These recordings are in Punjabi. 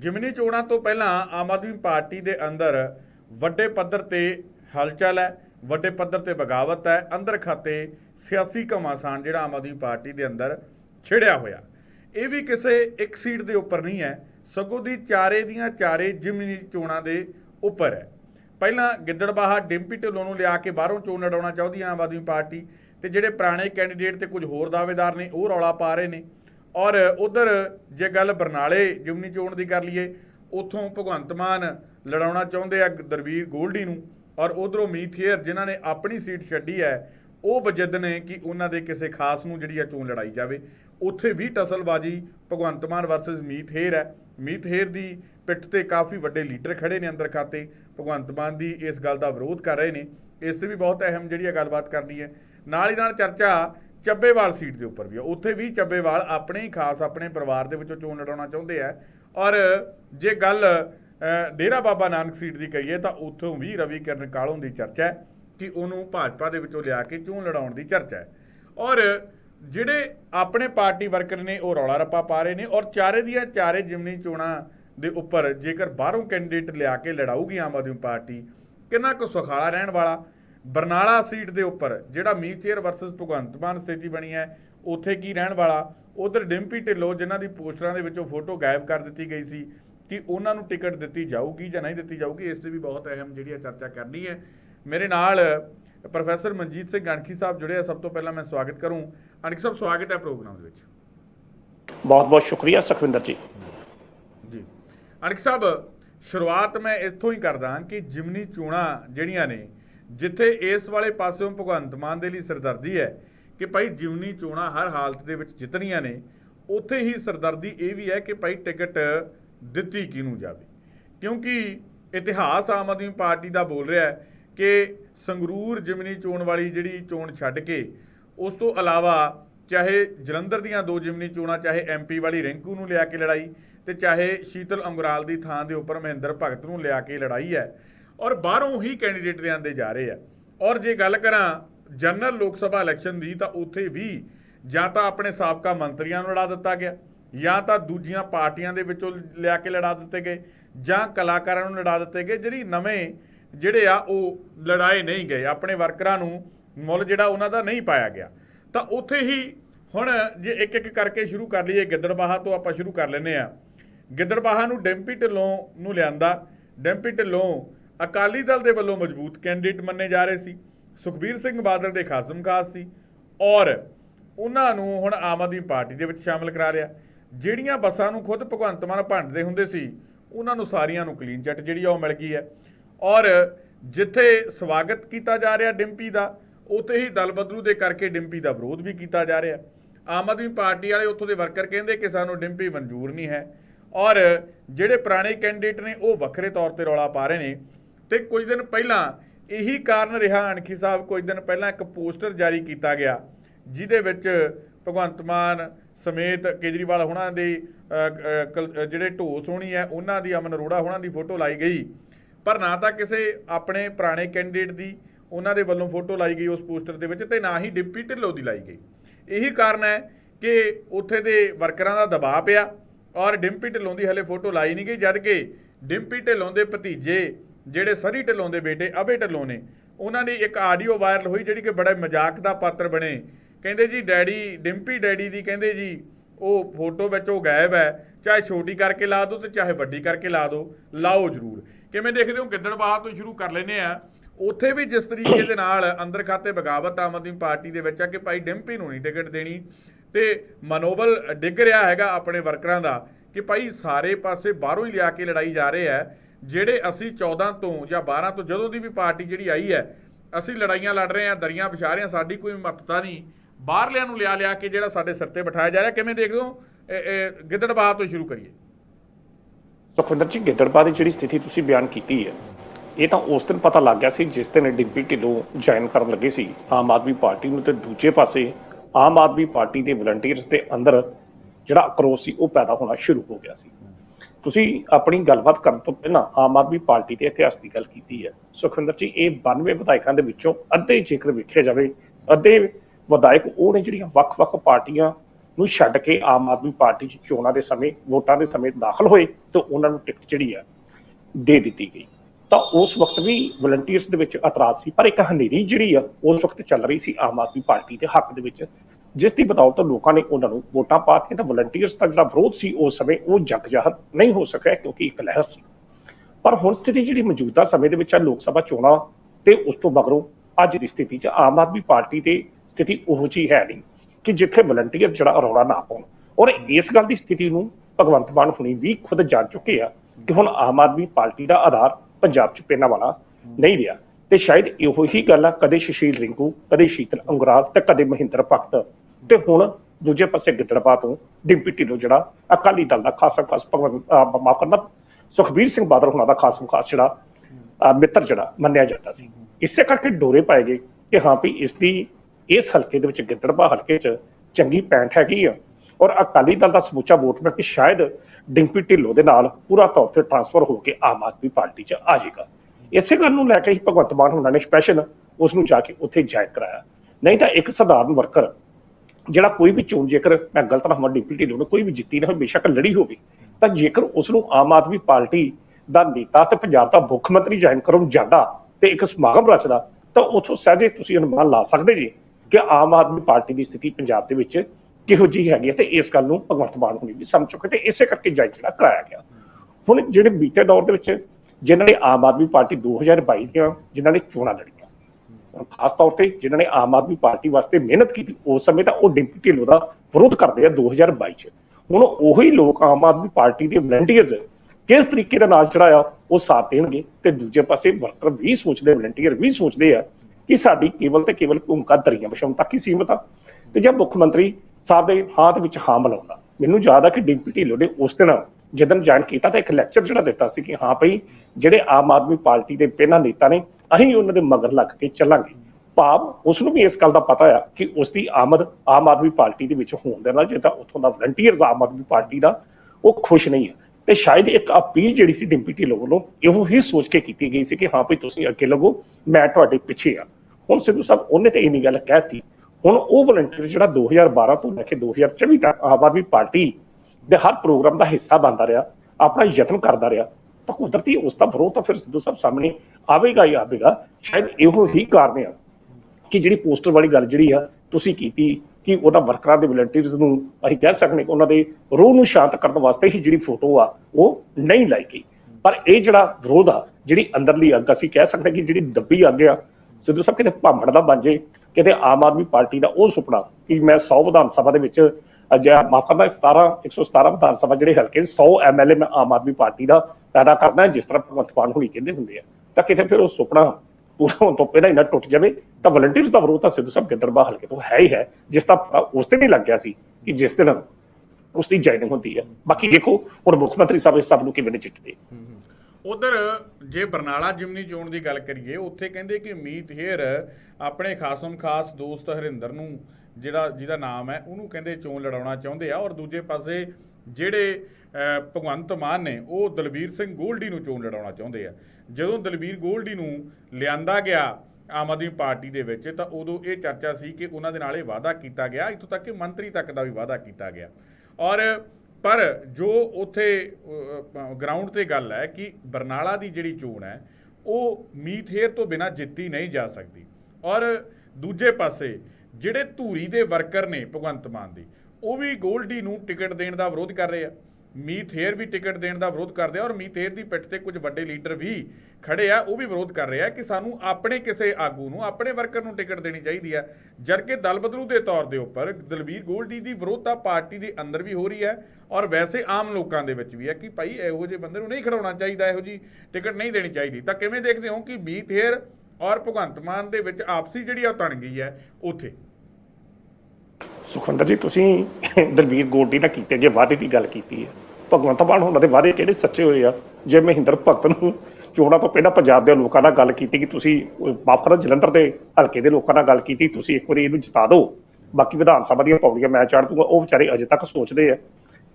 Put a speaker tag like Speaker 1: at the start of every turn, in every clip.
Speaker 1: ਜਿਮਨੀ ਚੋਣਾਂ ਤੋਂ ਪਹਿਲਾਂ ਆਮ ਆਦਮੀ ਪਾਰਟੀ ਦੇ ਅੰਦਰ ਵੱਡੇ ਪੱਧਰ ਤੇ ਹਲਚਲ ਹੈ, ਵੱਡੇ ਪੱਧਰ ਤੇ ਬਗਾਵਤ ਹੈ, ਅੰਦਰ ਖਾਤੇ ਸਿਆਸੀ ਘਮਾਸਾਨ ਜਿਹੜਾ ਆਮ ਆਦਮੀ ਪਾਰਟੀ ਦੇ ਅੰਦਰ ਛਿੜਿਆ ਹੋਇਆ। ਇਹ ਵੀ ਕਿਸੇ ਇੱਕ ਸੀਟ ਦੇ ਉੱਪਰ ਨਹੀਂ ਹੈ, ਸਗੋਂ ਦੀ ਚਾਰੇ ਦੀਆਂ ਚਾਰੇ ਜਿਮਨੀ ਚੋਣਾਂ ਦੇ ਉੱਪਰ ਹੈ। ਪਹਿਲਾਂ ਗਿੱਦੜਬਾਹਾ, ਡਿੰਪੀ ਢਿੱਲੋਂ ਨੂੰ ਲਿਆ ਕੇ ਬਾਹਰੋਂ ਚੋਣ ਲੜਾਉਣਾ ਚਾਹੁੰਦੀ ਆਮ ਆਦਮੀ ਪਾਰਟੀ ਤੇ ਜਿਹੜੇ ਪੁਰਾਣੇ ਕੈਂਡੀਡੇਟ ਤੇ ਕੁਝ ਹੋਰ ਦਾਅਵੇਦਾਰ ਨੇ, ਉਹ ਰੌਲਾ ਪਾ ਰਹੇ ਨੇ। ਔਰ ਉਧਰ ਜੇ ਗੱਲ ਬਰਨਾਲੇ ਜਿਮਨੀ ਚੋਣ ਦੀ ਕਰ ਲਈਏ, ਉਥੋਂ ਭਗਵੰਤ ਮਾਨ ਲੜਾਉਣਾ ਚਾਹੁੰਦੇ ਆ ਦਰਵੀਰ ਗੋਲਡੀ ਨੂੰ ਔਰ ਉਧਰੋਂ ਮੀਥੇਰ ਜਿਨ੍ਹਾਂ ਨੇ ਆਪਣੀ ਸੀਟ ਛੱਡੀ ਹੈ, ਉਹ ਬਜਿੱਦ ਨੇ ਕਿ ਉਹਨਾਂ ਦੇ ਕਿਸੇ ਖਾਸ ਨੂੰ ਜਿਹੜੀ ਆ ਚੋਣ ਲੜਾਈ ਜਾਵੇ। ਉੱਥੇ ਵੀ ਟਸਲਬਾਜੀ ਭਗਵੰਤ ਮਾਨ ਵਰਸਸ ਮੀਥੇਰ ਹੈ। ਮੀਥੇਰ ਦੀ ਪਿੱਠ ਤੇ ਕਾਫੀ ਵੱਡੇ ਲੀਡਰ ਖੜੇ ਨੇ ਅੰਦਰ ਖਾਤੇ। ਭਗਵੰਤ ਮਾਨ ਦੀ ਇਸ ਗੱਲ ਦਾ ਵਿਰੋਧ ਕਰ ਰਹੇ ਨੇ। ਇਸ ਤੇ ਵੀ ਬਹੁਤ ਅਹਿਮ ਜਿਹੜੀ ਆ ਗੱਲਬਾਤ ਕਰਨੀ ਹੈ। ਨਾਲ ਹੀ ਨਾਲ ਚਰਚਾ ਚੱਬੇਵਾਲ ਸੀਟ ਦੇ ਉੱਪਰ ਵੀ ਆ। ਉੱਥੇ ਵੀ ਚੱਬੇਵਾਲ ਆਪਣੇ ਹੀ ਖਾਸ ਆਪਣੇ ਪਰਿਵਾਰ ਦੇ ਵਿੱਚੋਂ ਚੋਣ ਲੜਾਉਣਾ ਚਾਹੁੰਦੇ ਆ। ਔਰ ਜੇ ਗੱਲ ਡੇਰਾ ਬਾਬਾ ਨਾਨਕ ਸੀਟ ਦੀ ਕਰੀਏ ਤਾਂ ਉੱਥੋਂ ਵੀ ਰਵੀ ਕਿਰਨ ਕਾਲੋਂ ਦੀ ਚਰਚਾ ਹੈ ਕਿ ਉਹਨੂੰ ਭਾਜਪਾ ਦੇ ਵਿੱਚੋਂ ਲਿਆ ਕੇ ਚੋਣ ਲੜਾਉਣ ਦੀ ਚਰਚਾ ਹੈ। ਔਰ ਜਿਹੜੇ ਆਪਣੇ ਪਾਰਟੀ ਵਰਕਰ ਨੇ ਉਹ ਰੌਲਾ ਰੱਪਾ ਪਾ ਰਹੇ ਨੇ ਔਰ ਚਾਰੇ ਦੀਆਂ ਚਾਰੇ ਜਿਮਨੀ ਚੋਣਾਂ ਦੇ ਉੱਪਰ ਜੇਕਰ ਬਾਹਰੋਂ ਕੈਂਡੀਡੇਟ ਲਿਆ ਕੇ ਲੜਾਊਗੀ ਆਮ ਆਦਮੀ ਪਾਰਟੀ, ਕਿੰਨਾ ਕੁ ਸੁਖਾਲਾ ਰਹਿਣ ਵਾਲਾ। ਬਰਨਾਲਾ ਸੀਟ ਦੇ ਉੱਪਰ ਜਿਹੜਾ ਮੀਚੇਰ ਵਰਸਸ ਭਗਵੰਤ ਮਾਨ ਸਥਿਤੀ ਬਣੀ ਹੈ ਉੱਥੇ ਕੀ ਰਹਿਣ ਵਾਲਾ? ਉਧਰ ਡਿੰਪੀ ਢਿੱਲੋਂ ਜਿਨ੍ਹਾਂ ਦੀ ਪੋਸਟਰਾਂ ਦੇ ਵਿੱਚੋਂ ਫੋਟੋ ਗਾਇਬ ਕਰ ਦਿੱਤੀ ਗਈ ਸੀ ਕਿ ਉਹਨਾਂ ਨੂੰ ਟਿਕਟ ਦਿੱਤੀ ਜਾਊਗੀ ਜਾਂ ਨਹੀਂ ਦਿੱਤੀ ਜਾਊਗੀ ਇਸ ਤੇ ਵੀ ਬਹੁਤ ਅਹਿਮ ਜਿਹੜੀ ਚਰਚਾ ਕਰਨੀ ਹੈ। ਮੇਰੇ ਨਾਲ ਪ੍ਰੋਫੈਸਰ ਮਨਜੀਤ ਸਿੰਘ ਗਣਖੀ ਸਾਹਿਬ ਜੁੜੇ ਆ। ਸਭ ਤੋਂ ਪਹਿਲਾਂ ਮੈਂ ਸਵਾਗਤ ਕਰੂੰ। ਅਨਿਕ ਸਾਹਿਬ ਸਵਾਗਤ ਹੈ ਪ੍ਰੋਗਰਾਮ ਦੇ ਵਿੱਚ।
Speaker 2: ਬਹੁਤ ਬਹੁਤ ਸ਼ੁਕਰੀਆ ਸੁਖਵਿੰਦਰ ਜੀ।
Speaker 1: ਜੀ। ਅਨਿਕ ਸਾਹਿਬ ਸ਼ੁਰੂਆਤ ਮੈਂ ਇੱਥੋਂ ਹੀ ਕਰਦਾ ਕਿ ਜਿਮਨੀ ਚੋਣਾਂ ਜਿਹੜੀਆਂ ਨੇ ਜਿੱਥੇ ਇਸ ਵਾਲੇ ਪਾਸਿਓਂ ਭਗਵੰਤ ਮਾਨ ਦੇ ਲਈ ਸਰਦਰਦੀ ਹੈ ਕਿ ਭਾਈ ਜਿਮਨੀ ਚੋਣਾਂ ਹਰ ਹਾਲਤ ਦੇ ਵਿੱਚ ਜਿੱਤਣੀਆਂ ਨੇ, ਉੱਥੇ ਹੀ ਸਰਦਰਦੀ ਇਹ ਵੀ ਹੈ ਕਿ ਭਾਈ ਟਿਕਟ ਦਿੱਤੀ ਕਿਹਨੂੰ ਜਾਵੇ? ਕਿਉਂਕਿ ਇਤਿਹਾਸ ਆਮ ਆਦਮੀ ਪਾਰਟੀ ਦਾ ਬੋਲ ਰਿਹਾ ਹੈ ਕਿ ਸੰਗਰੂਰ ਜਿਮਨੀ ਚੋਣ ਵਾਲੀ ਜਿਹੜੀ ਚੋਣ ਛੱਡ ਕੇ, ਉਸ ਤੋਂ ਇਲਾਵਾ ਚਾਹੇ ਜਲੰਧਰ ਦੀਆਂ ਦੋ ਜਿਮਨੀ ਚੋਣਾਂ, ਚਾਹੇ ਐਮਪੀ ਵਾਲੀ ਰਿੰਕੂ ਨੂੰ ਲਿਆ ਕੇ ਲੜਾਈ ਤੇ ਚਾਹੇ ਸ਼ੀਤਲ ਅੰਗਰਾਲ ਦੀ ਥਾਂ ਦੇ ਉੱਪਰ ਮਹਿੰਦਰ ਭਗਤ ਨੂੰ ਲਿਆ ਕੇ ਲੜਾਈ ਹੈ ਔਰ ਬਾਹਰੋਂ ਹੀ ਕੈਂਡੀਡੇਟ ਲਿਆਂਦੇ ਜਾ ਰਹੇ ਆ। ਔਰ ਜੇ ਗੱਲ ਕਰਾਂ ਜਨਰਲ ਲੋਕ ਸਭਾ ਇਲੈਕਸ਼ਨ ਦੀ, ਤਾਂ ਉੱਥੇ ਵੀ ਜਾਂ ਤਾਂ ਆਪਣੇ ਸਾਬਕਾ ਮੰਤਰੀਆਂ ਨੂੰ ਲੜਾ ਦਿੱਤਾ ਗਿਆ, ਜਾਂ ਤਾਂ ਦੂਜੀਆਂ ਪਾਰਟੀਆਂ ਦੇ ਵਿੱਚੋਂ ਲਿਆ ਕੇ ਲੜਾ ਦਿੱਤੇ ਗਏ, ਜਾਂ ਕਲਾਕਾਰਾਂ ਨੂੰ ਲੜਾ ਦਿੱਤੇ ਗਏ, ਜਿਹੜੀ ਨਵੇਂ ਜਿਹੜੇ ਆ ਉਹ ਲੜਾਏ ਨਹੀਂ ਗਏ। ਆਪਣੇ ਵਰਕਰਾਂ ਨੂੰ ਮੁੱਲ ਜਿਹੜਾ ਉਹਨਾਂ ਦਾ ਨਹੀਂ ਪਾਇਆ ਗਿਆ। ਤਾਂ ਉੱਥੇ ਹੀ ਹੁਣ ਜੇ ਇੱਕ ਇੱਕ ਕਰਕੇ ਸ਼ੁਰੂ ਕਰ ਲਈਏ, ਗਿੱਦੜਬਾਹਾ ਤੋਂ ਆਪਾਂ ਸ਼ੁਰੂ ਕਰ ਲੈਨੇ ਆ ਗਿੱਦੜਬਾਹਾ ਨੂੰ ਡੈਂਪੀ ਢਿੱਲੋਂ ਨੂੰ ਲਿਆਂਦਾ। ਡੈਂਪੀ ਢਿੱਲੋਂ ਅਕਾਲੀ ਦਲ ਦੇ ਵੱਲੋਂ ਮਜ਼ਬੂਤ ਕੈਂਡੀਡੇਟ ਮੰਨੇ ਜਾ ਰਹੇ ਸੀ। ਸੁਖਬੀਰ ਸਿੰਘ ਬਾਦਲ ਦੇ ਖਾਸਮ ਖਾਸ ਸੀ ਔਰ ਉਹਨਾਂ ਨੂੰ ਹੁਣ ਆਮ ਆਦਮੀ ਪਾਰਟੀ ਦੇ ਵਿੱਚ ਸ਼ਾਮਲ ਕਰਾ ਲਿਆ ਜਿਹੜੀਆਂ ਬੱਸਾਂ ਨੂੰ ਖੁਦ ਭਗਵੰਤ ਮਾਨ ਭੰਡਦੇ ਹੁੰਦੇ ਸੀ, ਉਹਨਾਂ ਨੂੰ ਸਾਰੀਆਂ ਨੂੰ ਕਲੀਨ ਚਿੱਟ ਜਿਹੜੀ ਆ ਉਹ ਮਿਲ ਗਈ ਹੈ। ਔਰ ਜਿੱਥੇ ਸਵਾਗਤ ਕੀਤਾ ਜਾ ਰਿਹਾ ਡਿੰਪੀ ਦਾ, ਉੱਥੇ ਹੀ ਦਲ ਬਦਲੂ ਦੇ ਕਰਕੇ ਡਿੰਪੀ ਦਾ ਵਿਰੋਧ ਵੀ ਕੀਤਾ ਜਾ ਰਿਹਾ। ਆਮ ਆਦਮੀ ਪਾਰਟੀ ਵਾਲੇ ਉੱਥੋਂ ਦੇ ਵਰਕਰ ਕਹਿੰਦੇ ਕਿ ਸਾਨੂੰ ਡਿੰਪੀ ਮਨਜ਼ੂਰ ਨਹੀਂ ਹੈ। ਔਰ ਜਿਹੜੇ ਪੁਰਾਣੇ ਕੈਂਡੀਡੇਟ ਨੇ, ਉਹ ਵੱਖਰੇ ਤੌਰ ਤੇ ਰੌਲਾ ਪਾ ਰਹੇ ਨੇ। ਤੇ ਕੁਝ ਦਿਨ ਪਹਿਲਾਂ ਇਹੀ ਕਾਰਨ ਰਿਹਾ, ਅਣਖੀ ਸਾਹਿਬ, ਕੁਝ ਦਿਨ ਪਹਿਲਾਂ ਇੱਕ ਪੋਸਟਰ ਜਾਰੀ ਕੀਤਾ ਗਿਆ, ਜਿਹਦੇ ਵਿੱਚ ਭਗਵੰਤ ਮਾਨ ਸਮੇਤ ਕੇਜਰੀਵਾਲ ਹੁਣਾਂ ਦੇ ਜਿਹੜੇ ਢੋਸ ਹੋਣੀ ਹੈ, ਉਹਨਾਂ ਦੀ, ਅਮਨ ਅਰੋੜਾ ਹੁਣਾਂ ਦੀ ਫੋਟੋ ਲਾਈ ਗਈ। ਪਰ ਨਾ ਤਾਂ ਕਿਸੇ ਆਪਣੇ ਪੁਰਾਣੇ ਕੈਂਡੀਡੇਟ ਦੀ ਉਹਨਾਂ ਦੇ ਵੱਲੋਂ ਫੋਟੋ ਲਾਈ ਗਈ ਉਸ ਪੋਸਟਰ ਦੇ ਵਿੱਚ ਤੇ ਨਾ ਹੀ ਡਿੰਪੀ ਢਿੱਲੋਂ ਦੀ ਲਾਈ ਗਈ। ਇਹੀ ਕਾਰਨ ਹੈ ਕਿ ਉੱਥੇ ਦੇ ਵਰਕਰਾਂ ਦਾ ਦਬਾਅ ਪਿਆ ਔਰ ਡਿੰਪੀ ਢਿੱਲੋਂ ਦੀ ਹਲੇ ਫੋਟੋ ਲਾਈ ਨਹੀਂ ਗਈ, ਜਦ ਕਿ ਡਿੰਪੀ ਢਿੱਲੋਂ ਦੇ ਭਤੀਜੇ ਜਿਹੜੇ ਸਰੀ ਢਿੱਲੋਂ ਦੇ ਬੇਟੇ ਅਬੇ ਢਿੱਲੋਂ ਨੇ, ਉਹਨਾਂ ਦੀ ਇੱਕ ਆਡੀਓ ਵਾਇਰਲ ਹੋਈ ਜਿਹੜੀ ਕਿ ਬੜਾ ਮਜ਼ਾਕ ਦਾ ਪਾਤਰ ਬਣੇ। ਕਹਿੰਦੇ ਜੀ, ਡੈਡੀ, ਡਿੰਪੀ ਡੈਡੀ ਦੀ ਕਹਿੰਦੇ ਜੀ, ਉਹ ਫੋਟੋ ਵਿੱਚ ਉਹ ਗਾਇਬ ਹੈ, ਚਾਹੇ ਛੋਟੀ ਕਰਕੇ ਲਾ ਦਿਓ ਤੇ ਚਾਹੇ ਵੱਡੀ ਕਰਕੇ ਲਾ ਦਿਓ ਲਾਓ ਜ਼ਰੂਰ। ਕਿਵੇਂ ਦੇਖਦੇ ਹੋ? ਗਿੱਦੜਬਾਹਾ ਤੋਂ ਸ਼ੁਰੂ ਕਰ ਲੈਨੇ ਆ ਉੱਥੇ ਵੀ ਜਿਸ ਤਰੀਕੇ ਦੇ ਨਾਲ ਅੰਦਰ ਖਾਤੇ ਬਗਾਵਤ ਆਮ ਆਦਮੀ ਪਾਰਟੀ ਦੇ ਵਿੱਚ ਆ ਕਿ ਭਾਈ ਡਿੰਪੀ ਨੂੰ ਨਹੀਂ ਟਿਕਟ ਦੇਣੀ ਤੇ ਮਨੋਬਲ ਡਿੱਗ ਰਿਹਾ ਹੈਗਾ ਆਪਣੇ ਵਰਕਰਾਂ ਦਾ ਕਿ ਭਾਈ ਸਾਰੇ ਪਾਸੇ ਬਾਹਰੋਂ ਹੀ ਲਿਆ ਕੇ ਲੜਾਈ ਜਾ ਰਹੇ ਹੈ। ਜਿਹੜੇ ਅਸੀਂ 14 ਤੋਂ ਜਾਂ 12 ਤੋਂ ਜਦੋਂ ਦੀ ਵੀ ਪਾਰਟੀ ਜਿਹੜੀ ਆਈ ਹੈ, ਅਸੀਂ ਲੜਾਈਆਂ ਲੜ ਰਹੇ ਹਾਂ, ਦਰੀਆਂ ਵਿਛਾ ਰਹੇ ਆ ਸਾਡੀ ਕੋਈ ਮਹੱਤਤਾ ਨਹੀਂ। ਬਾਹਰਲਿਆਂ ਨੂੰ ਲਿਆ ਲਿਆ ਕੇ ਜਿਹੜਾ ਸਾਡੇ ਸਿਰ ਤੇ ਬਿਠਾਇਆ ਜਾ ਰਿਹਾ, ਕਿਵੇਂ ਦੇਖਦੇ ਹੋ ਇਹ- ਤੋਂ ਸ਼ੁਰੂ ਕਰੀਏ।
Speaker 2: ਸੁਖਵਿੰਦਰ ਜੀ ਗਿੱਦੜਪਾ ਦੀ ਜਿਹੜੀ ਸਥਿਤੀ ਤੁਸੀਂ ਬਿਆਨ ਕੀਤੀ ਹੈ, ਇਹ ਤਾਂ ਉਸ ਦਿਨ ਪਤਾ ਲੱਗ ਗਿਆ ਸੀ ਜਿਸ ਦਿਨ ਡਿੰਪੀ ਢਿੱਲੋਂ ਜੁਆਇਨ ਕਰਨ ਲੱਗੇ ਸੀ। ਆਮ ਆਦਮੀ ਪਾਰਟੀ ਨੂੰ ਤੇ ਦੂਜੇ ਪਾਸੇ ਆਮ ਆਦਮੀ ਪਾਰਟੀ ਦੇ ਵਲੰਟੀਅਰਸ ਦੇ ਅੰਦਰ ਜਿਹੜਾ ਅਕਰੋਸ਼ ਸੀ, ਉਹ ਪੈਦਾ ਹੋਣਾ ਸ਼ੁਰੂ ਹੋ ਗਿਆ ਸੀ। ਤੁਸੀਂ ਆਪਣੀ ਗੱਲਬਾਤ ਕਰਨ ਤੋਂ ਪਹਿਲਾਂ ਆਮ ਆਦਮੀ ਪਾਰਟੀ ਦੇ ਇਤਿਹਾਸ ਦੀ ਗੱਲ ਕੀਤੀ ਹੈ। ਸੁਖਵਿੰਦਰ ਜੀ, ਇਹ 92 ਵਿਧਾਇਕਾਂ ਦੇ ਵਿੱਚੋਂ ਅੱਧੇ ਜੇਕਰ ਵੇਖਿਆ ਜਾਵੇ, ਅੱਧੇ ਵਿਧਾਇਕ ਉਹ ਨੇ ਜਿਹੜੀਆਂ ਵੱਖ-ਵੱਖ ਪਾਰਟੀਆਂ ਨੂੰ ਛੱਡ ਕੇ ਆਮ ਆਦਮੀ ਪਾਰਟੀ 'ਚ ਚੋਣਾਂ ਦੇ ਸਮੇਂ, ਵੋਟਾਂ ਦੇ ਸਮੇਂ ਦਾਖਲ ਹੋਏ ਤੇ ਉਹਨਾਂ ਨੂੰ ਟਿਕਟ ਜਿਹੜੀ ਆ ਦੇ ਦਿੱਤੀ ਗਈ। ਤਾਂ ਉਸ ਵਕਤ ਵੀ ਵਲੰਟੀਅਰਸ ਦੇ ਵਿੱਚ ਇਤਰਾਜ਼ ਸੀ, ਪਰ ਇੱਕ ਹਨੇਰੀ ਜਿਹੜੀ ਆ, ਉਸ ਵਕਤ ਚੱਲ ਰਹੀ ਸੀ ਆਮ ਆਦਮੀ ਪਾਰਟੀ ਦੇ ਹੱਕ ਦੇ ਵਿੱਚ। ਜਿਸ ਦੀ ਬਦੌਲਤ ਲੋਕਾਂ ਨੇ ਉਹਨਾਂ ਨੂੰ ਵੋਟਾਂ ਪਾਤੀਆਂ ਤਾਂ ਵਲੰਟੀਅਰਸ ਦਾ ਜਿਹੜਾ ਵਿਰੋਧ ਸੀ ਉਸ ਸਮੇਂ ਉਹ ਜਗ ਜਾਹਰ ਨਹੀਂ ਹੋ ਸਕਿਆ ਕਿਉਂਕਿ ਇੱਕ ਲਹਿਰ ਸੀ। ਪਰ ਹੁਣ ਸਥਿਤੀ ਜਿਹੜੀ ਮੌਜੂਦਾ ਸਮੇਂ ਦੇ ਵਿੱਚ ਆ, ਲੋਕ ਸਭਾ ਚੋਣਾਂ ਤੇ ਉਸ ਤੋਂ ਮਗਰੋਂ ਅੱਜ ਦੀ ਸਥਿਤੀ 'ਚ ਆਮ ਆਦਮੀ ਪਾਰਟੀ ਦੀ ਸਥਿਤੀ ਉਹੋ ਜਿਹੀ ਹੈ ਨਹੀਂ ਕਿ ਜਿੱਥੇ ਵਲੰਟੀਅਰ ਜਿਹੜਾ ਰੌਲਾ ਨਾ ਪਾਉਣ। ਔਰ ਇਸ ਗੱਲ ਦੀ ਸਥਿਤੀ ਨੂੰ ਭਗਵੰਤ ਮਾਨ ਹੁਣੀ ਵੀ ਖੁਦ ਜਾਣ ਚੁੱਕੇ ਆ ਕਿ ਹੁਣ ਆਮ ਆਦਮੀ ਪਾਰਟੀ ਦਾ ਆਧਾਰ ਪੰਜਾਬ 'ਚ ਪੈਣਾ ਵਾਲਾ ਨਹੀਂ ਰਿਹਾ। ਤੇ ਸ਼ਾਇਦ ਇਹੋ ਹੀ ਗੱਲ ਆ, ਕਦੇ ਸ਼ਸ਼ੀਲ ਰਿੰਕੂ, ਕਦੇ ਸ਼ੀਤਲ ਅੰਗਰਾਲ ਤੇ ਕਦੇ ਮਹਿੰਦਰ ਭਗਤ। ਤੇ ਹੁਣ ਦੂਜੇ ਪਾਸੇ ਗਿੱਦੜਪਾ ਤੋਂ ਡਿੰਪੀ ਢਿੱਲੋਂ ਜਿਹੜਾ ਅਕਾਲੀ ਦਲ ਦਾ ਖਾਸ ਖਾਸ ਭਗਵੰਤ ਮਾਫ ਕਰਨਾ, ਸੁਖਬੀਰ ਸਿੰਘ ਬਾਦਲ ਹੁਣਾਂ ਦਾ ਖਾਸ ਖਾਸ ਜਿਹੜਾ ਮਿੱਤਰ ਜਿਹੜਾ ਮੰਨਿਆ ਜਾਂਦਾ ਸੀ। ਇਸੇ ਕਰਕੇ ਡੋਰੇ ਪਾਏ ਗਏ ਕਿ ਹਾਂ ਵੀ ਇਸ ਦੀ, ਇਸ ਹਲਕੇ ਦੇ ਵਿੱਚ ਗਿੱਦੜਪਾ ਹਲਕੇ 'ਚ ਚੰਗੀ ਪੈਂਠ ਹੈਗੀ ਆ ਔਰ ਅਕਾਲੀ ਦਲ ਦਾ ਸਮੁੱਚਾ ਵੋਟ ਬੈਂਕ ਸ਼ਾਇਦ ਡਿੰਪੀ ਢਿੱਲੋਂ ਦੇ ਨਾਲ ਪੂਰਾ ਤੌਰ ਤੇ ਟਰਾਂਸਫਰ ਹੋ ਕੇ ਆਮ ਆਦਮੀ ਪਾਰਟੀ 'ਚ ਆ ਜਾਏਗਾ। ਇਸੇ ਗੱਲ ਨੂੰ ਲੈ ਕੇ ਹੀ ਭਗਵੰਤ ਮਾਨ ਹੁਣਾਂ ਨੇ ਸਪੈਸ਼ਲ ਉਸ ਨੂੰ ਜਾ ਕੇ ਉੱਥੇ ਜਾਇਰ ਕਰਾਇਆ। ਨਹੀਂ ਤਾਂ ਇੱਕ ਸਧਾਰਨ ਵਰਕਰ ਜਿਹੜਾ ਕੋਈ ਵੀ ਚੋਣ ਜੇਕਰ ਮੈਂ ਗਲਤ ਨਾ ਹੋਵਾਂ, ਡਿਪਟੀ ਢਿੱਲੋਂ ਕੋਈ ਵੀ ਜਿੱਤੀ ਨਾ ਹੋਵੇ, ਬੇਸ਼ੱਕ ਲੜੀ ਹੋਵੇ, ਤਾਂ ਜੇਕਰ ਉਸ ਨੂੰ ਆਮ ਆਦਮੀ ਪਾਰਟੀ ਦਾ ਨੇਤਾ ਤੇ ਪੰਜਾਬ ਦਾ ਮੁੱਖ ਮੰਤਰੀ ਜੁਆਇਨ ਕਰਨ ਜਾਂਦਾ ਤੇ ਇੱਕ ਸਮਾਗਮ ਰਚਦਾ, ਤਾਂ ਉਥੋਂ ਸਹਿਜੇ ਤੁਸੀਂ ਅਨੁਮਾਨ ਲਾ ਸਕਦੇ ਜੀ ਕਿ ਆਮ ਆਦਮੀ ਪਾਰਟੀ ਦੀ ਸਥਿਤੀ ਪੰਜਾਬ ਦੇ ਵਿੱਚ ਕਿਹੋ ਜਿਹੀ ਹੈਗੀ ਹੈ ਤੇ ਇਸ ਗੱਲ ਨੂੰ ਭਗਵੰਤ ਮਾਨ ਹੁਣੀ ਵੀ ਸਮਝ ਚੁੱਕੇ ਤੇ ਇਸੇ ਕਰਕੇ ਜਾਇਜ਼ ਜਿਹੜਾ ਕਰਾਇਆ ਗਿਆ। ਹੁਣ ਜਿਹੜੇ ਬੀਤੇ ਦੌਰ ਦੇ ਵਿੱਚ ਜਿਨ੍ਹਾਂ ਨੇ ਆਮ ਆਦਮੀ ਪਾਰਟੀ 2022 ਦੀਆਂ, ਜਿਨ੍ਹਾਂ ਨੇ ਚੋਣਾਂ ਲੜੀਆਂ ਖਾਸ ਤੌਰ ਤੇ ਜਿਨ੍ਹਾਂ ਨੇ ਆਮ ਆਦਮੀ ਪਾਰਟੀ ਵਾਸਤੇ ਮਿਹਨਤ ਕੀਤੀ, ਉਸ ਸਮੇਂ ਤਾਂ ਉਹ ਡਿੰਪੀ ਢਿੱਲੋਂ ਦਾ ਵਿਰੋਧ ਕਰਦੇ ਆ 2022 ਚ। ਹੁਣ ਉਹੀ ਲੋਕ ਆਮ ਆਦਮੀ ਪਾਰਟੀ ਦੇ ਵਲੰਟੀਅਰਸ ਕਿਸ ਤਰੀਕੇ ਦਾ ਨਾਲ ਚੜਾਇਆ ਉਹ ਸਾਥ ਦੇਣਗੇ? ਤੇ ਦੂਜੇ ਪਾਸੇ ਵਰਕਰ ਵੀ ਸੋਚਦੇ ਵਲੰਟੀਅਰ ਵੀ ਸੋਚਦੇ ਆ ਕਿ ਸਾਡੀ ਕੇਵਲ ਤੇ ਕੇਵਲ ਭੂਮਿਕਾ ਦਰੀਆਂ ਵਿਛਾਉਣ ਤੱਕ ਹੀ ਸੀਮਤ ਆ। ਤੇ ਜਦ ਮੁੱਖ ਮੰਤਰੀ ਸਾਹਿਬ ਦੇ ਹਾਥ ਵਿੱਚ ਹਾਂ ਮਿਲਾਉਂਦਾ, ਮੈਨੂੰ ਯਾਦ ਆ ਕਿ ਡਿੰਪੀ ਢਿੱਲੋਂ ਨੇ ਉਸ ਦਿਨ ਜਦੋਂ ਜਾਇਨ ਕੀਤਾ ਤਾਂ ਇੱਕ ਲੈਕਚਰ ਜਿਹੜਾ ਦਿੱਤਾ ਸੀ ਕਿ ਹਾਂ ਭਈ ਜਿਹੜੇ ਆਮ ਆਦਮੀ ਪਾਰਟੀ ਦੇ ਪਹਿਲਾਂ ਨੇਤਾ ਨੇ ਅਸੀਂ ਉਹਨਾਂ ਦੇ ਮਗਰ ਲੱਗ ਕੇ ਚੱਲਾਂਗੇ। ਭਾਵ ਉਸ ਨੂੰ ਵੀ ਇਸ ਗੱਲ ਦਾ ਪਤਾ ਆ ਕਿ ਉਸ ਦੀ ਆਮਦ, ਆਮ ਆਦਮੀ ਪਾਰਟੀ ਦੇ ਵਿੱਚ ਹੋਣ ਦੇ ਨਾਲ ਜੇ ਉੱਥੋਂ ਦਾ ਵਲੰਟੀਅਰਸ ਆਮ ਆਦਮੀ ਪਾਰਟੀ ਦਾ ਉਹ ਖੁਸ਼ ਨਹੀਂ ਹੈ ਤੇ ਸ਼ਾਇਦ ਇੱਕ ਅਪੀਲ ਜਿਹੜੀ ਸੀ ਡਿੰਪੀ ਢਿੱਲੋਂ ਵੱਲੋਂ, ਇਹੋ ਹੀ ਸੋਚ ਕੇ ਕੀਤੀ ਗਈ ਸੀ ਕਿ ਹਾਂ ਭਈ ਤੁਸੀਂ ਅੱਗੇ ਲੱਗੋ, ਮੈਂ ਤੁਹਾਡੇ ਪਿੱਛੇ ਆ। ਹੁਣ ਸਿੱਧੂ ਸਾਹਿਬ, ਉਹਨੇ ਤੇ ਇੰਨੀ ਗੱਲ ਕਹਿਤੀ ਹੁਣ ਉਹ ਵਲੰਟੀਅਰ ਜਿਹੜਾ 2012 ਤੋਂ ਲੈ ਕੇ 2024 ਤੱਕ ਆਮ ਆਦਮੀ ਪਾਰਟੀ ਦੇ ਹਰ ਪ੍ਰੋਗਰਾਮ ਦਾ ਹਿੱਸਾ ਬਣਦਾ ਰਿਹਾ, ਆਪਣਾ ਯਤਨ ਕਰਦਾ ਰਿਹਾ ਤਾਂ ਕੁਦਰਤੀ ਉਸ ਦਾ ਵਿਰੋਧ ਤਾਂ ਫਿਰ ਸਿੱਧੂ ਸਾਹਿਬ ਸਾਹਮਣੇ ਆਵੇਗਾ ਹੀ ਆਵੇਗਾ। ਸ਼ਾਇਦ ਇਹੋ ਹੀ ਕਾਰਨ ਆ ਕਿ ਜਿਹੜੀ ਪੋਸਟਰ ਵਾਲੀ ਗੱਲ ਜਿਹੜੀ ਆ ਤੁਸੀਂ ਕੀਤੀ ਕਿ ਉਹਨਾਂ ਵਰਕਰਾਂ ਦੇ ਵਲੰਟੀਅਰਸ ਨੂੰ ਅਸੀਂ ਕਹਿ ਸਕਦੇ ਉਹਨਾਂ ਦੇ ਰੋਹ ਨੂੰ ਸ਼ਾਂਤ ਕਰਨ ਵਾਸਤੇ ਹੀ ਜਿਹੜੀ ਫੋਟੋ ਆ ਉਹ ਨਹੀਂ ਲਾਈ ਗਈ। ਪਰ ਇਹ ਜਿਹੜਾ ਵਿਰੋਧ ਆ, ਜਿਹੜੀ ਅੰਦਰਲੀ ਅੱਗ, ਅਸੀਂ ਕਹਿ ਸਕਦੇ ਕਿ ਜਿਹੜੀ ਦੱਬੀ ਅੱਗ ਆ, ਸਿੱਧੂ ਸਾਹਿਬ ਕਿਤੇ ਭਾਮੜ ਦਾ ਬਣ ਜੇ, ਕਿਤੇ ਆਮ ਆਦਮੀ ਪਾਰਟੀ ਦਾ ਉਹ ਸੁਪਨਾ ਕਿ ਮੈਂ 100 ਵਿਧਾਨ ਸਭਾ ਦੇ ਵਿੱਚ ਅਜਾ ਮਾਫ ਕਰਨਾ 17 117 ਵਿਧਾਨ ਸਭਾ ਜਿਹੜੇ ਹਲਕੇ 100 ਐਮਐਲਏ ਮੈਂ ਆਮ ਆਦਮੀ ਪਾਰਟੀ ਦਾ ਪੈਦਾ ਕਰਨਾ ਜਿਸ ਤਰ੍ਹਾਂ ਭਗਵੰਤ ਮਾਨ ਹੁਣੀ ਕਹਿੰਦੇ ਹੁੰਦੇ ਆ, ਤਾਂ ਕਿਤੇ ਫਿਰ ਉਹ ਸੁਪਨਾ ਪੂਰਾ ਹੋਣ ਤੋਂ ਪਹਿਲਾਂ ਹੀ ਨਾ ਟੁੱਟ ਜਾਵੇ, ਤਾਂ ਵਲੰਟੀਅਰਸ ਦਾ ਵਿਰੋਧ ਤਾਂ ਸਿੱਧੂ ਸਾਹਿਬ ਗਿੱਦੜਬਾਹ ਹਲਕੇ ਤੋਂ ਹੈ ਹੀ ਹੈ, ਜਿਸ ਦਾ ਉਸ ਤੇ ਨਹੀਂ ਲੱਗ ਗਿਆ ਸੀ ਕਿ ਜਿਸ ਦਿਨ ਉਸ ਦੀ ਜੁਆਇਨਿੰਗ ਹੁੰਦੀ ਹੈ ਬਾਕੀ ਦੇਖੋ, ਹੁਣ ਮੁੱਖ ਮੰਤਰੀ ਸਾਹਿਬ ਇਸ ਸਭ ਨੂੰ ਕਿਵੇਂ ਨਜਿੱਠਦੇ
Speaker 1: ਉਧਰ ਜੇ ਬਰਨਾਲਾ ਜਿਮਨੀ ਚੋਣ ਦੀ ਗੱਲ ਕਰੀਏ, ਉੱਥੇ ਕਹਿੰਦੇ ਕਿ ਮੀਤ ਹੇਰ ਆਪਣੇ ਖਾਸਮ ਖਾਸ ਦੋਸਤ ਹਰਿੰਦਰ ਨੂੰ, ਜਿਹੜਾ ਜਿਹਦਾ ਨਾਮ ਹੈ, ਉਹਨੂੰ ਕਹਿੰਦੇ ਚੋਣ ਲੜਾਉਣਾ ਚਾਹੁੰਦੇ ਆ ਔਰ ਦੂਜੇ ਪਾਸੇ ਜਿਹੜੇ ਭਗਵੰਤ ਮਾਨ ਨੇ, ਉਹ ਦਲਬੀਰ ਸਿੰਘ ਗੋਲਡੀ ਨੂੰ ਚੋਣ ਲੜਾਉਣਾ ਚਾਹੁੰਦੇ ਆ। ਜਦੋਂ ਦਲਬੀਰ ਗੋਲਡੀ ਨੂੰ ਲਿਆਂਦਾ ਗਿਆ ਆਮ ਆਦਮੀ ਪਾਰਟੀ ਦੇ ਵਿੱਚ, ਤਾਂ ਉਦੋਂ ਇਹ ਚਰਚਾ ਸੀ ਕਿ ਉਹਨਾਂ ਦੇ ਨਾਲ ਇਹ ਵਾਅਦਾ ਕੀਤਾ ਗਿਆ, ਇੱਥੋਂ ਤੱਕ ਕਿ ਮੰਤਰੀ ਤੱਕ ਦਾ ਵੀ ਵਾਅਦਾ ਕੀਤਾ ਗਿਆ। ਔਰ, ਪਰ ਜੋ ਉਥੇ ਗਰਾਊਂਡ ਤੇ ਗੱਲ ਹੈ ਕਿ ਬਰਨਾਲਾ ਦੀ ਜਿਹੜੀ ਚੋਣ ਹੈ, ਉਹ ਮੀਥੇਰ ਤੋਂ ਬਿਨਾ ਜਿੱਤੀ ਨਹੀਂ ਜਾ ਸਕਦੀ। ਔਰ ਦੂਜੇ ਪਾਸੇ, ਜਿਹੜੇ ਧੂਰੀ ਦੇ ਵਰਕਰ ਨੇ ਭਗਵੰਤ ਮਾਨ ਦੀ ਉਹ ਵੀ ਗੋਲਡੀ ਨੂੰ ਟਿਕਟ ਦੇਣ ਦਾ ਵਿਰੋਧ ਕਰ ਰਹੇ ਆ। ਮੀਥੇਰ ਵੀ ਟਿਕਟ ਦੇਣ ਦਾ ਵਿਰੋਧ ਕਰਦੇ ਆ ਔਰ ਮੀਥੇਰ ਦੀ ਪਿੱਠ ਤੇ ਕੁਝ ਵੱਡੇ ਲੀਡਰ ਵੀ ਖੜੇ ਆ, ਉਹ ਵੀ ਵਿਰੋਧ ਕਰ ਰਹੇ ਆ ਕਿ ਸਾਨੂੰ ਆਪਣੇ ਕਿਸੇ ਆਗੂ ਨੂੰ, ਆਪਣੇ ਵਰਕਰ ਨੂੰ ਟਿਕਟ ਦੇਣੀ ਚਾਹੀਦੀ ਹੈ ਜਦਕਿ ਦਲ ਬਦਲੂ ਦੇ ਤੌਰ ਦੇ ਉੱਪਰ ਦਲਬੀਰ ਗੋਲਡੀ ਦੀ ਵਿਰੋਧਤਾ ਪਾਰਟੀ ਦੇ ਅੰਦਰ ਵੀ ਹੋ ਰਹੀ ਹੈ ਔਰ ਵੈਸੇ ਆਮ ਲੋਕਾਂ ਦੇ ਵਿੱਚ ਵੀ ਹੈ ਕਿ ਭਾਈ ਇਹੋ ਜਿਹੇ ਬੰਦੇ ਨੂੰ ਨਹੀਂ ਖੜਾਉਣਾ ਚਾਹੀਦਾ, ਇਹੋ ਜੀ ਟਿਕਟ ਨਹੀਂ ਦੇਣੀ ਚਾਹੀਦੀ। ਤਾਂ ਕਿਵੇਂ ਦੇਖਦੇ ਹੋ ਕਿ ਮੀਥੇਰ ਔਰ ਭਗਵੰਤ ਮਾਨ ਦੇ ਵਿੱਚ ਆਪਸੀ ਜਿਹੜੀ ਆ ਉਹ ਤਣ ਗਈ ਹੈ ਉੱਥੇ?
Speaker 2: ਸੁਖਵਿੰਦਰ ਜੀ, ਤੁਸੀਂ ਦਲਬੀਰ ਗੋਲਡੀ ਨਾਲ ਕੀਤੇ, ਜੇ ਵਾਅਦੇ ਦੀ ਗੱਲ ਕੀਤੀ ਹੈ। ਭਗਵੰਤ ਮਾਨ ਉਹਨਾਂ ਦੇ ਵਾਅਦੇ ਕਿਹੜੇ ਸੱਚੇ ਹੋਏ ਆ? ਜੇ ਮਹਿੰਦਰ ਭਗਤ ਨੂੰ ਚੋਣਾਂ ਤੋਂ ਪਹਿਲਾਂ ਪੰਜਾਬ ਦੇ ਲੋਕਾਂ ਨਾਲ ਗੱਲ ਕੀਤੀ ਕਿ ਤੁਸੀਂ ਮਾਫ ਕਰੋ ਜਲੰਧਰ ਦੇ ਹਲਕੇ ਦੇ ਲੋਕਾਂ ਨਾਲ ਗੱਲ ਕੀਤੀ, ਤੁਸੀਂ ਇੱਕ ਵਾਰੀ ਇਹਨੂੰ ਜਿਤਾ ਦਿਓ। ਬਾਕੀ ਵਿਧਾਨ ਸਭਾ ਦੀਆਂ ਪੌੜੀਆਂ ਮੈਂ ਚੜ ਦੂੰਗਾ, ਉਹ ਵਿਚਾਰੇ ਅਜੇ ਤੱਕ ਸੋਚਦੇ ਆ।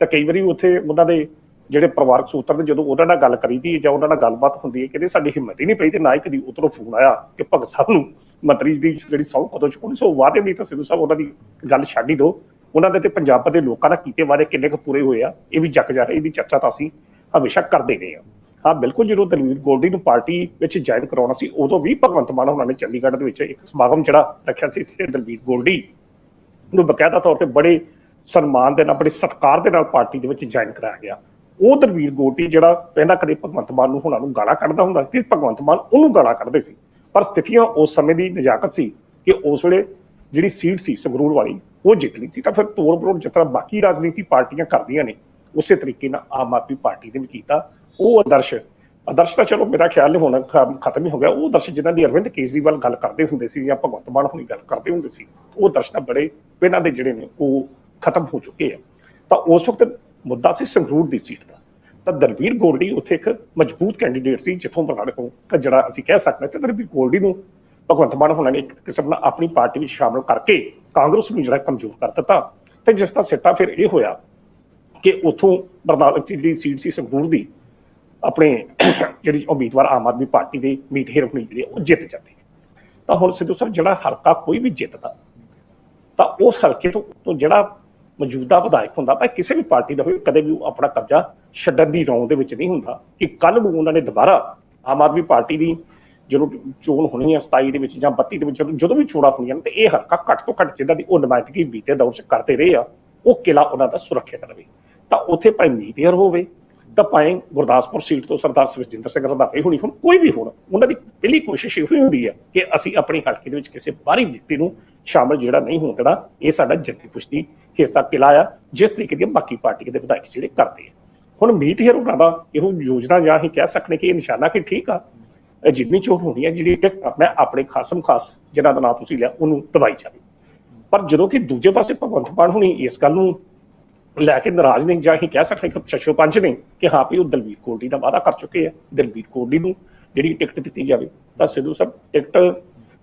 Speaker 2: ਤਾਂ ਕਈ ਵਾਰੀ ਉੱਥੇ ਉਹਨਾਂ ਦੇ ਜਿਹੜੇ ਪਰਿਵਾਰਕ ਸੂਤਰ ਨੇ, ਜਦੋਂ ਉਹਨਾਂ ਨਾਲ ਗੱਲ ਕਰੀਦੀ ਜਾਂ ਉਹਨਾਂ ਨਾਲ ਗੱਲਬਾਤ ਹੁੰਦੀ ਹੈ, ਕਹਿੰਦੇ ਸਾਡੀ ਹਿੰਮਤ ਹੀ ਨਹੀਂ ਪਈ ਤੇ ਨਾ ਹੀ ਕਦੀ ਉਧਰੋਂ ਫੋਨ ਆਇਆ ਕਿ ਭਗਤ ਸਾਹਿਬ ਨੂੰ ਮੰਤਰੀ ਦੀ ਜਿਹੜੀ ਸੌ ਕਦੋਂ ਚੁੱਕਣੀ ਸੋ ਵਾਅਦੇ ਦੀ ਤਾਂ ਸਿੱਧੂ ਸਾਹਿਬ, ਉਹਨਾਂ ਦੀ ਗੱਲ ਛੱਡ ਹੀ ਦਿਓ। ਉਹਨਾਂ ਦੇ ਤੇ ਪੰਜਾਬ ਦੇ ਲੋਕਾਂ ਦਾ ਕੀਤੇ ਵਾਅਦੇ ਕਿੰਨੇ ਕੁ ਪੂਰੇ ਹੋਏ ਆ, ਇਹ ਵੀ ਜੱਕ ਜਾ ਰਿਹਾ, ਇਹਦੀ ਚਰਚਾ ਤਾਂ ਅਸੀਂ ਹਮੇਸ਼ਾ ਕਰਦੇ ਰਹੇ ਹਾਂ। ਹਾਂ, ਬਿਲਕੁਲ ਜਦੋਂ ਦਲਵੀਰ ਗੋਲਡੀ ਨੂੰ ਪਾਰਟੀ ਵਿੱਚ ਜੁਆਇਨ ਕਰਾਉਣਾ ਸੀ, ਉਦੋਂ ਵੀ ਭਗਵੰਤ ਮਾਨ ਉਹਨਾਂ ਨੇ ਚੰਡੀਗੜ੍ਹ ਦੇ ਵਿੱਚ ਇੱਕ ਸਮਾਗਮ ਜਿਹੜਾ ਰੱਖਿਆ ਸੀ ਸਿਰ ਦਲਵੀਰ ਗੋਲਡੀ ਨੂੰ ਬਕਾਇਦਾ ਤੌਰ ਤੇ ਬੜੇ ਸਨਮਾਨ ਦੇ ਨਾਲ, ਬੜੇ ਸਤਿਕਾਰ ਦੇ ਨਾਲ ਪਾਰਟੀ ਦੇ ਵਿੱਚ ਜੁਆਇਨ ਕਰਾਇਆ ਗਿਆ। ਉਹ ਦਲਵੀਰ ਗੋਲਡੀ ਜਿਹੜਾ ਪਹਿਲਾਂ ਕਦੇ ਭਗਵੰਤ ਮਾਨ ਨੂੰ ਉਹਨਾਂ ਨੂੰ ਗਾਲਾਂ ਕੱਢਦਾ ਹੁੰਦਾ ਸੀ, ਭਗਵੰਤ ਮਾਨ ਉਹਨੂੰ ਗਾਲਾਂ ਕੱਢਦੇ ਸੀ। ਪਰ ਸਥਿਤੀਆਂ ਉਸ ਸਮੇਂ ਦੀ ਨਜਾਕਤ ਸੀ ਕਿ ਉਸ ਵੇਲੇ ਜਿਹੜੀ ਸੀਟ ਸੀ ਸੰਗਰੂਰ ਵਾਲੀ, ਉਹ ਜਿੱਤਣੀ ਸੀ। ਤਾਂ ਫਿਰ ਤੋੜ ਬਰੋੜ ਜਿਸ ਤਰ੍ਹਾਂ ਬਾਕੀ ਰਾਜਨੀਤੀ ਪਾਰਟੀਆਂ ਕਰਦੀਆਂ ਨੇ, ਉਸੇ ਤਰੀਕੇ ਨਾਲ ਆਮ ਆਦਮੀ ਪਾਰਟੀ ਨੇ ਵੀ ਕੀਤਾ। ਉਹ ਆਦਰਸ਼ ਆਦਰਸ਼ ਤਾਂ ਚਲੋ ਮੇਰਾ ਖਿਆਲ ਨਹੀਂ ਹੋਣਾ ਖਤਮ ਹੀ ਹੋ ਗਿਆ। ਉਹ ਆਦਰਸ਼ ਜਿਨ੍ਹਾਂ ਦੀ ਅਰਵਿੰਦ ਕੇਜਰੀਵਾਲ ਗੱਲ ਕਰਦੇ ਹੁੰਦੇ ਸੀ ਜਾਂ ਭਗਵੰਤ ਮਾਨ ਹੁਣੀ ਗੱਲ ਕਰਦੇ ਹੁੰਦੇ ਸੀ, ਉਹ ਆਦਰਸ਼ ਤਾਂ ਬੜੇ ਪਹਿਲਾਂ ਦੇ ਜਿਹੜੇ ਨੇ, ਉਹ ਖਤਮ ਹੋ ਚੁੱਕੇ ਆ। ਤਾਂ ਉਸ ਵਕਤ ਮੁੱਦਾ ਸੀ ਸੰਗਰੂਰ ਦੀ ਸੀਟ ਦਾ। ਤਾਂ ਦਲਵੀਰ ਗੋਲਡੀ ਉੱਥੇ ਇੱਕ ਮਜ਼ਬੂਤ ਕੈਂਡੀਡੇਟ ਸੀ, ਜਿੱਥੋਂ ਬਰਨਾਲੇ ਤੋਂ ਤਾਂ ਜਿਹੜਾ ਅਸੀਂ ਕਹਿ ਸਕਦੇ ਹਾਂ ਦਲਵੀਰ ਗੋਲਡੀ ਨੂੰ ਭਗਵੰਤ ਮਾਨ ਹੋਣਾ ਨੇ ਇੱਕ ਕਿਸਮ ਨਾਲ ਆਪਣੀ ਪਾਰਟੀ ਵਿੱਚ ਸ਼ਾਮਲ ਕਰਕੇ ਕਾਂਗਰਸ ਨੂੰ ਜਿਹੜਾ ਕਮਜ਼ੋਰ ਕਰ ਦਿੱਤਾ ਤੇ ਜਿਸ ਦਾ ਸਿੱਟਾ ਫਿਰ ਇਹ ਹੋਇਆ ਕਿ ਉਥੋਂ ਬਰਨਾਲੇ ਦੀ ਜਿਹੜੀ ਸੀਟ ਸੀ ਸੰਗਰੂਰ ਦੀ, ਆਪਣੇ ਜਿਹੜੀ ਉਮੀਦਵਾਰ ਆਮ ਆਦਮੀ ਪਾਰਟੀ ਦੇ ਮੀਤ ਹੇਰ ਹੁਣੀ ਜਿਹੜੇ ਉਹ ਜਿੱਤ ਜਾਂਦੇ ਨੇ। ਤਾਂ ਹੁਣ ਸਿੱਧੂ ਸਾਹਿਬ ਜਿਹੜਾ ਹਲਕਾ ਕੋਈ ਵੀ ਜਿੱਤਦਾ, ਤਾਂ ਉਸ ਹਲਕੇ ਤੋਂ ਜਿਹੜਾ ਮੌਜੂਦਾ ਵਿਧਾਇਕ ਹੁੰਦਾ। ਭਾਵੇਂ ਕਿਸੇ ਵੀ ਪਾਰਟੀ ਦਾ ਹੋਵੇ, ਕਦੇ ਵੀ ਉਹ ਆਪਣਾ ਕਬਜ਼ਾ ਛੱਡਣ ਦੀ ਰੌਂ ਦੇ ਵਿੱਚ ਨਹੀਂ ਹੁੰਦਾ। ਕਿ ਕੱਲ ਨੂੰ ਉਹਨਾਂ ਨੇ ਦੁਬਾਰਾ ਆਮ ਆਦਮੀ ਪਾਰਟੀ ਦੀ ਜਦੋਂ ਚੋਣ ਹੋਣੀ ਹੈ 27 ਦੇ ਵਿੱਚ ਜਾਂ 32 ਦੇ ਵਿੱਚ, ਜਦੋਂ- ਵੀ ਚੋਣਾਂ ਹੋਣੀਆਂ ਤੇ ਇਹ ਹਲਕਾ ਘੱਟ ਤੋਂ ਘੱਟ ਜਿੱਦਾਂ ਦੀ ਉਹ ਨੁਮਾਇੰਦਗੀ ਬੀਤੇ ਦੌਰ 'ਚ ਕਰਦੇ ਰਹੇ ਆ, ਉਹ ਕਿਲਾ ਉਹਨਾਂ ਦਾ ਸੁਰੱਖਿਅਤ ਰਹੇ। ਤਾਂ ਉੱਥੇ ਭਾਵੇਂ ਮੀਤਿਆਰ ਹੋਵੇ, ਤਾਂ ਭਾਵੇਂ ਗੁਰਦਾਸਪੁਰ ਸੀਟ ਤੋਂ ਸਰਦਾਰ ਸੁਖਜਿੰਦਰ ਸਿੰਘ ਰੰਧਾਵੇ ਹੋਣੀ, ਹੁਣ ਕੋਈ ਵੀ ਹੋਣ, ਉਹਨਾਂ ਦੀ ਪਹਿਲੀ ਕੋਸ਼ਿਸ਼ ਇਹੋ ਹੀ ਹੁੰਦੀ ਹੈ ਕਿ ਅਸੀਂ ਆਪਣੀ ਹਲਕੇ ਦੇ ਵਿੱਚ ਕਿਸੇ ਬਾਹਰੀ ਵਿਅਕਤੀ ਨੂੰ ਸ਼ਾਮਲ ਜਿਹੜਾ ਨਹੀਂ ਹੋਣ ਦੇਣਾ, ਇਹ ਸਾਡਾ ਜੱਦੀ ਪੁਸ਼ਤੀ ਹਿੱਸਾ ਕਿਲਾ ਆ, ਜਿਸ ਤਰੀਕੇ ਦੀਆਂ ਬਾਕੀ ਪਾਰਟੀਆਂ ਦੇ ਵਿਧਾਇਕ ਜਿਹੜੇ ਕਰਦੇ ਆ। ਹੁਣ ਮੀਤ ਹੇਰ ਉਹਨਾਂ ਦਾ ਇਹੋ ਯੋਜਨਾ ਜਾਂ ਅਸੀਂ ਕਹਿ ਸਕਦੇ ਕਿ ਇਹ ਨਿਸ਼ਾਨਾ ਕਿ ਠੀਕ ਆ ਜਿੰਨੀ ਚੋਣ ਹੋਣੀ ਹੈ ਜਿਹੜੀ ਮੈਂ ਆਪਣੇ ਖਾਸਮ ਖਾਸ ਜਿਹਨਾਂ ਦਾ ਨਾਮ ਤੁਸੀਂ ਲਿਆ, ਉਹਨੂੰ ਦਵਾਈ ਜਾਵੇ। ਪਰ ਜਦੋਂ ਕਿ ਦੂਜੇ ਪਾਸੇ ਭਗਵੰਤ ਮਾਨ ਹੁਣੀ ਇਸ ਗੱਲ ਨੂੰ ਲੈ ਕੇ ਨਾਰਾਜ਼ ਨੇ, ਜਾਂ ਅਸੀਂ ਕਹਿ ਸਕਦੇ ਕਿ ਸ਼ਸ਼ੋ ਪੰਜ ਨੇ ਕਿ ਹਾਂ ਵੀ ਉਹ ਦਲਵੀਰ ਕੋਲਡੀ ਦਾ ਵਾਅਦਾ ਕਰ ਚੁੱਕੇ ਆ ਦਲਵੀਰ ਕੋਲਡੀ ਨੂੰ ਜਿਹੜੀ ਟਿਕਟ ਦਿੱਤੀ ਜਾਵੇ, ਤਾਂ ਸਿੱਧੂ ਸਾਹਿਬ ਟਿਕਟ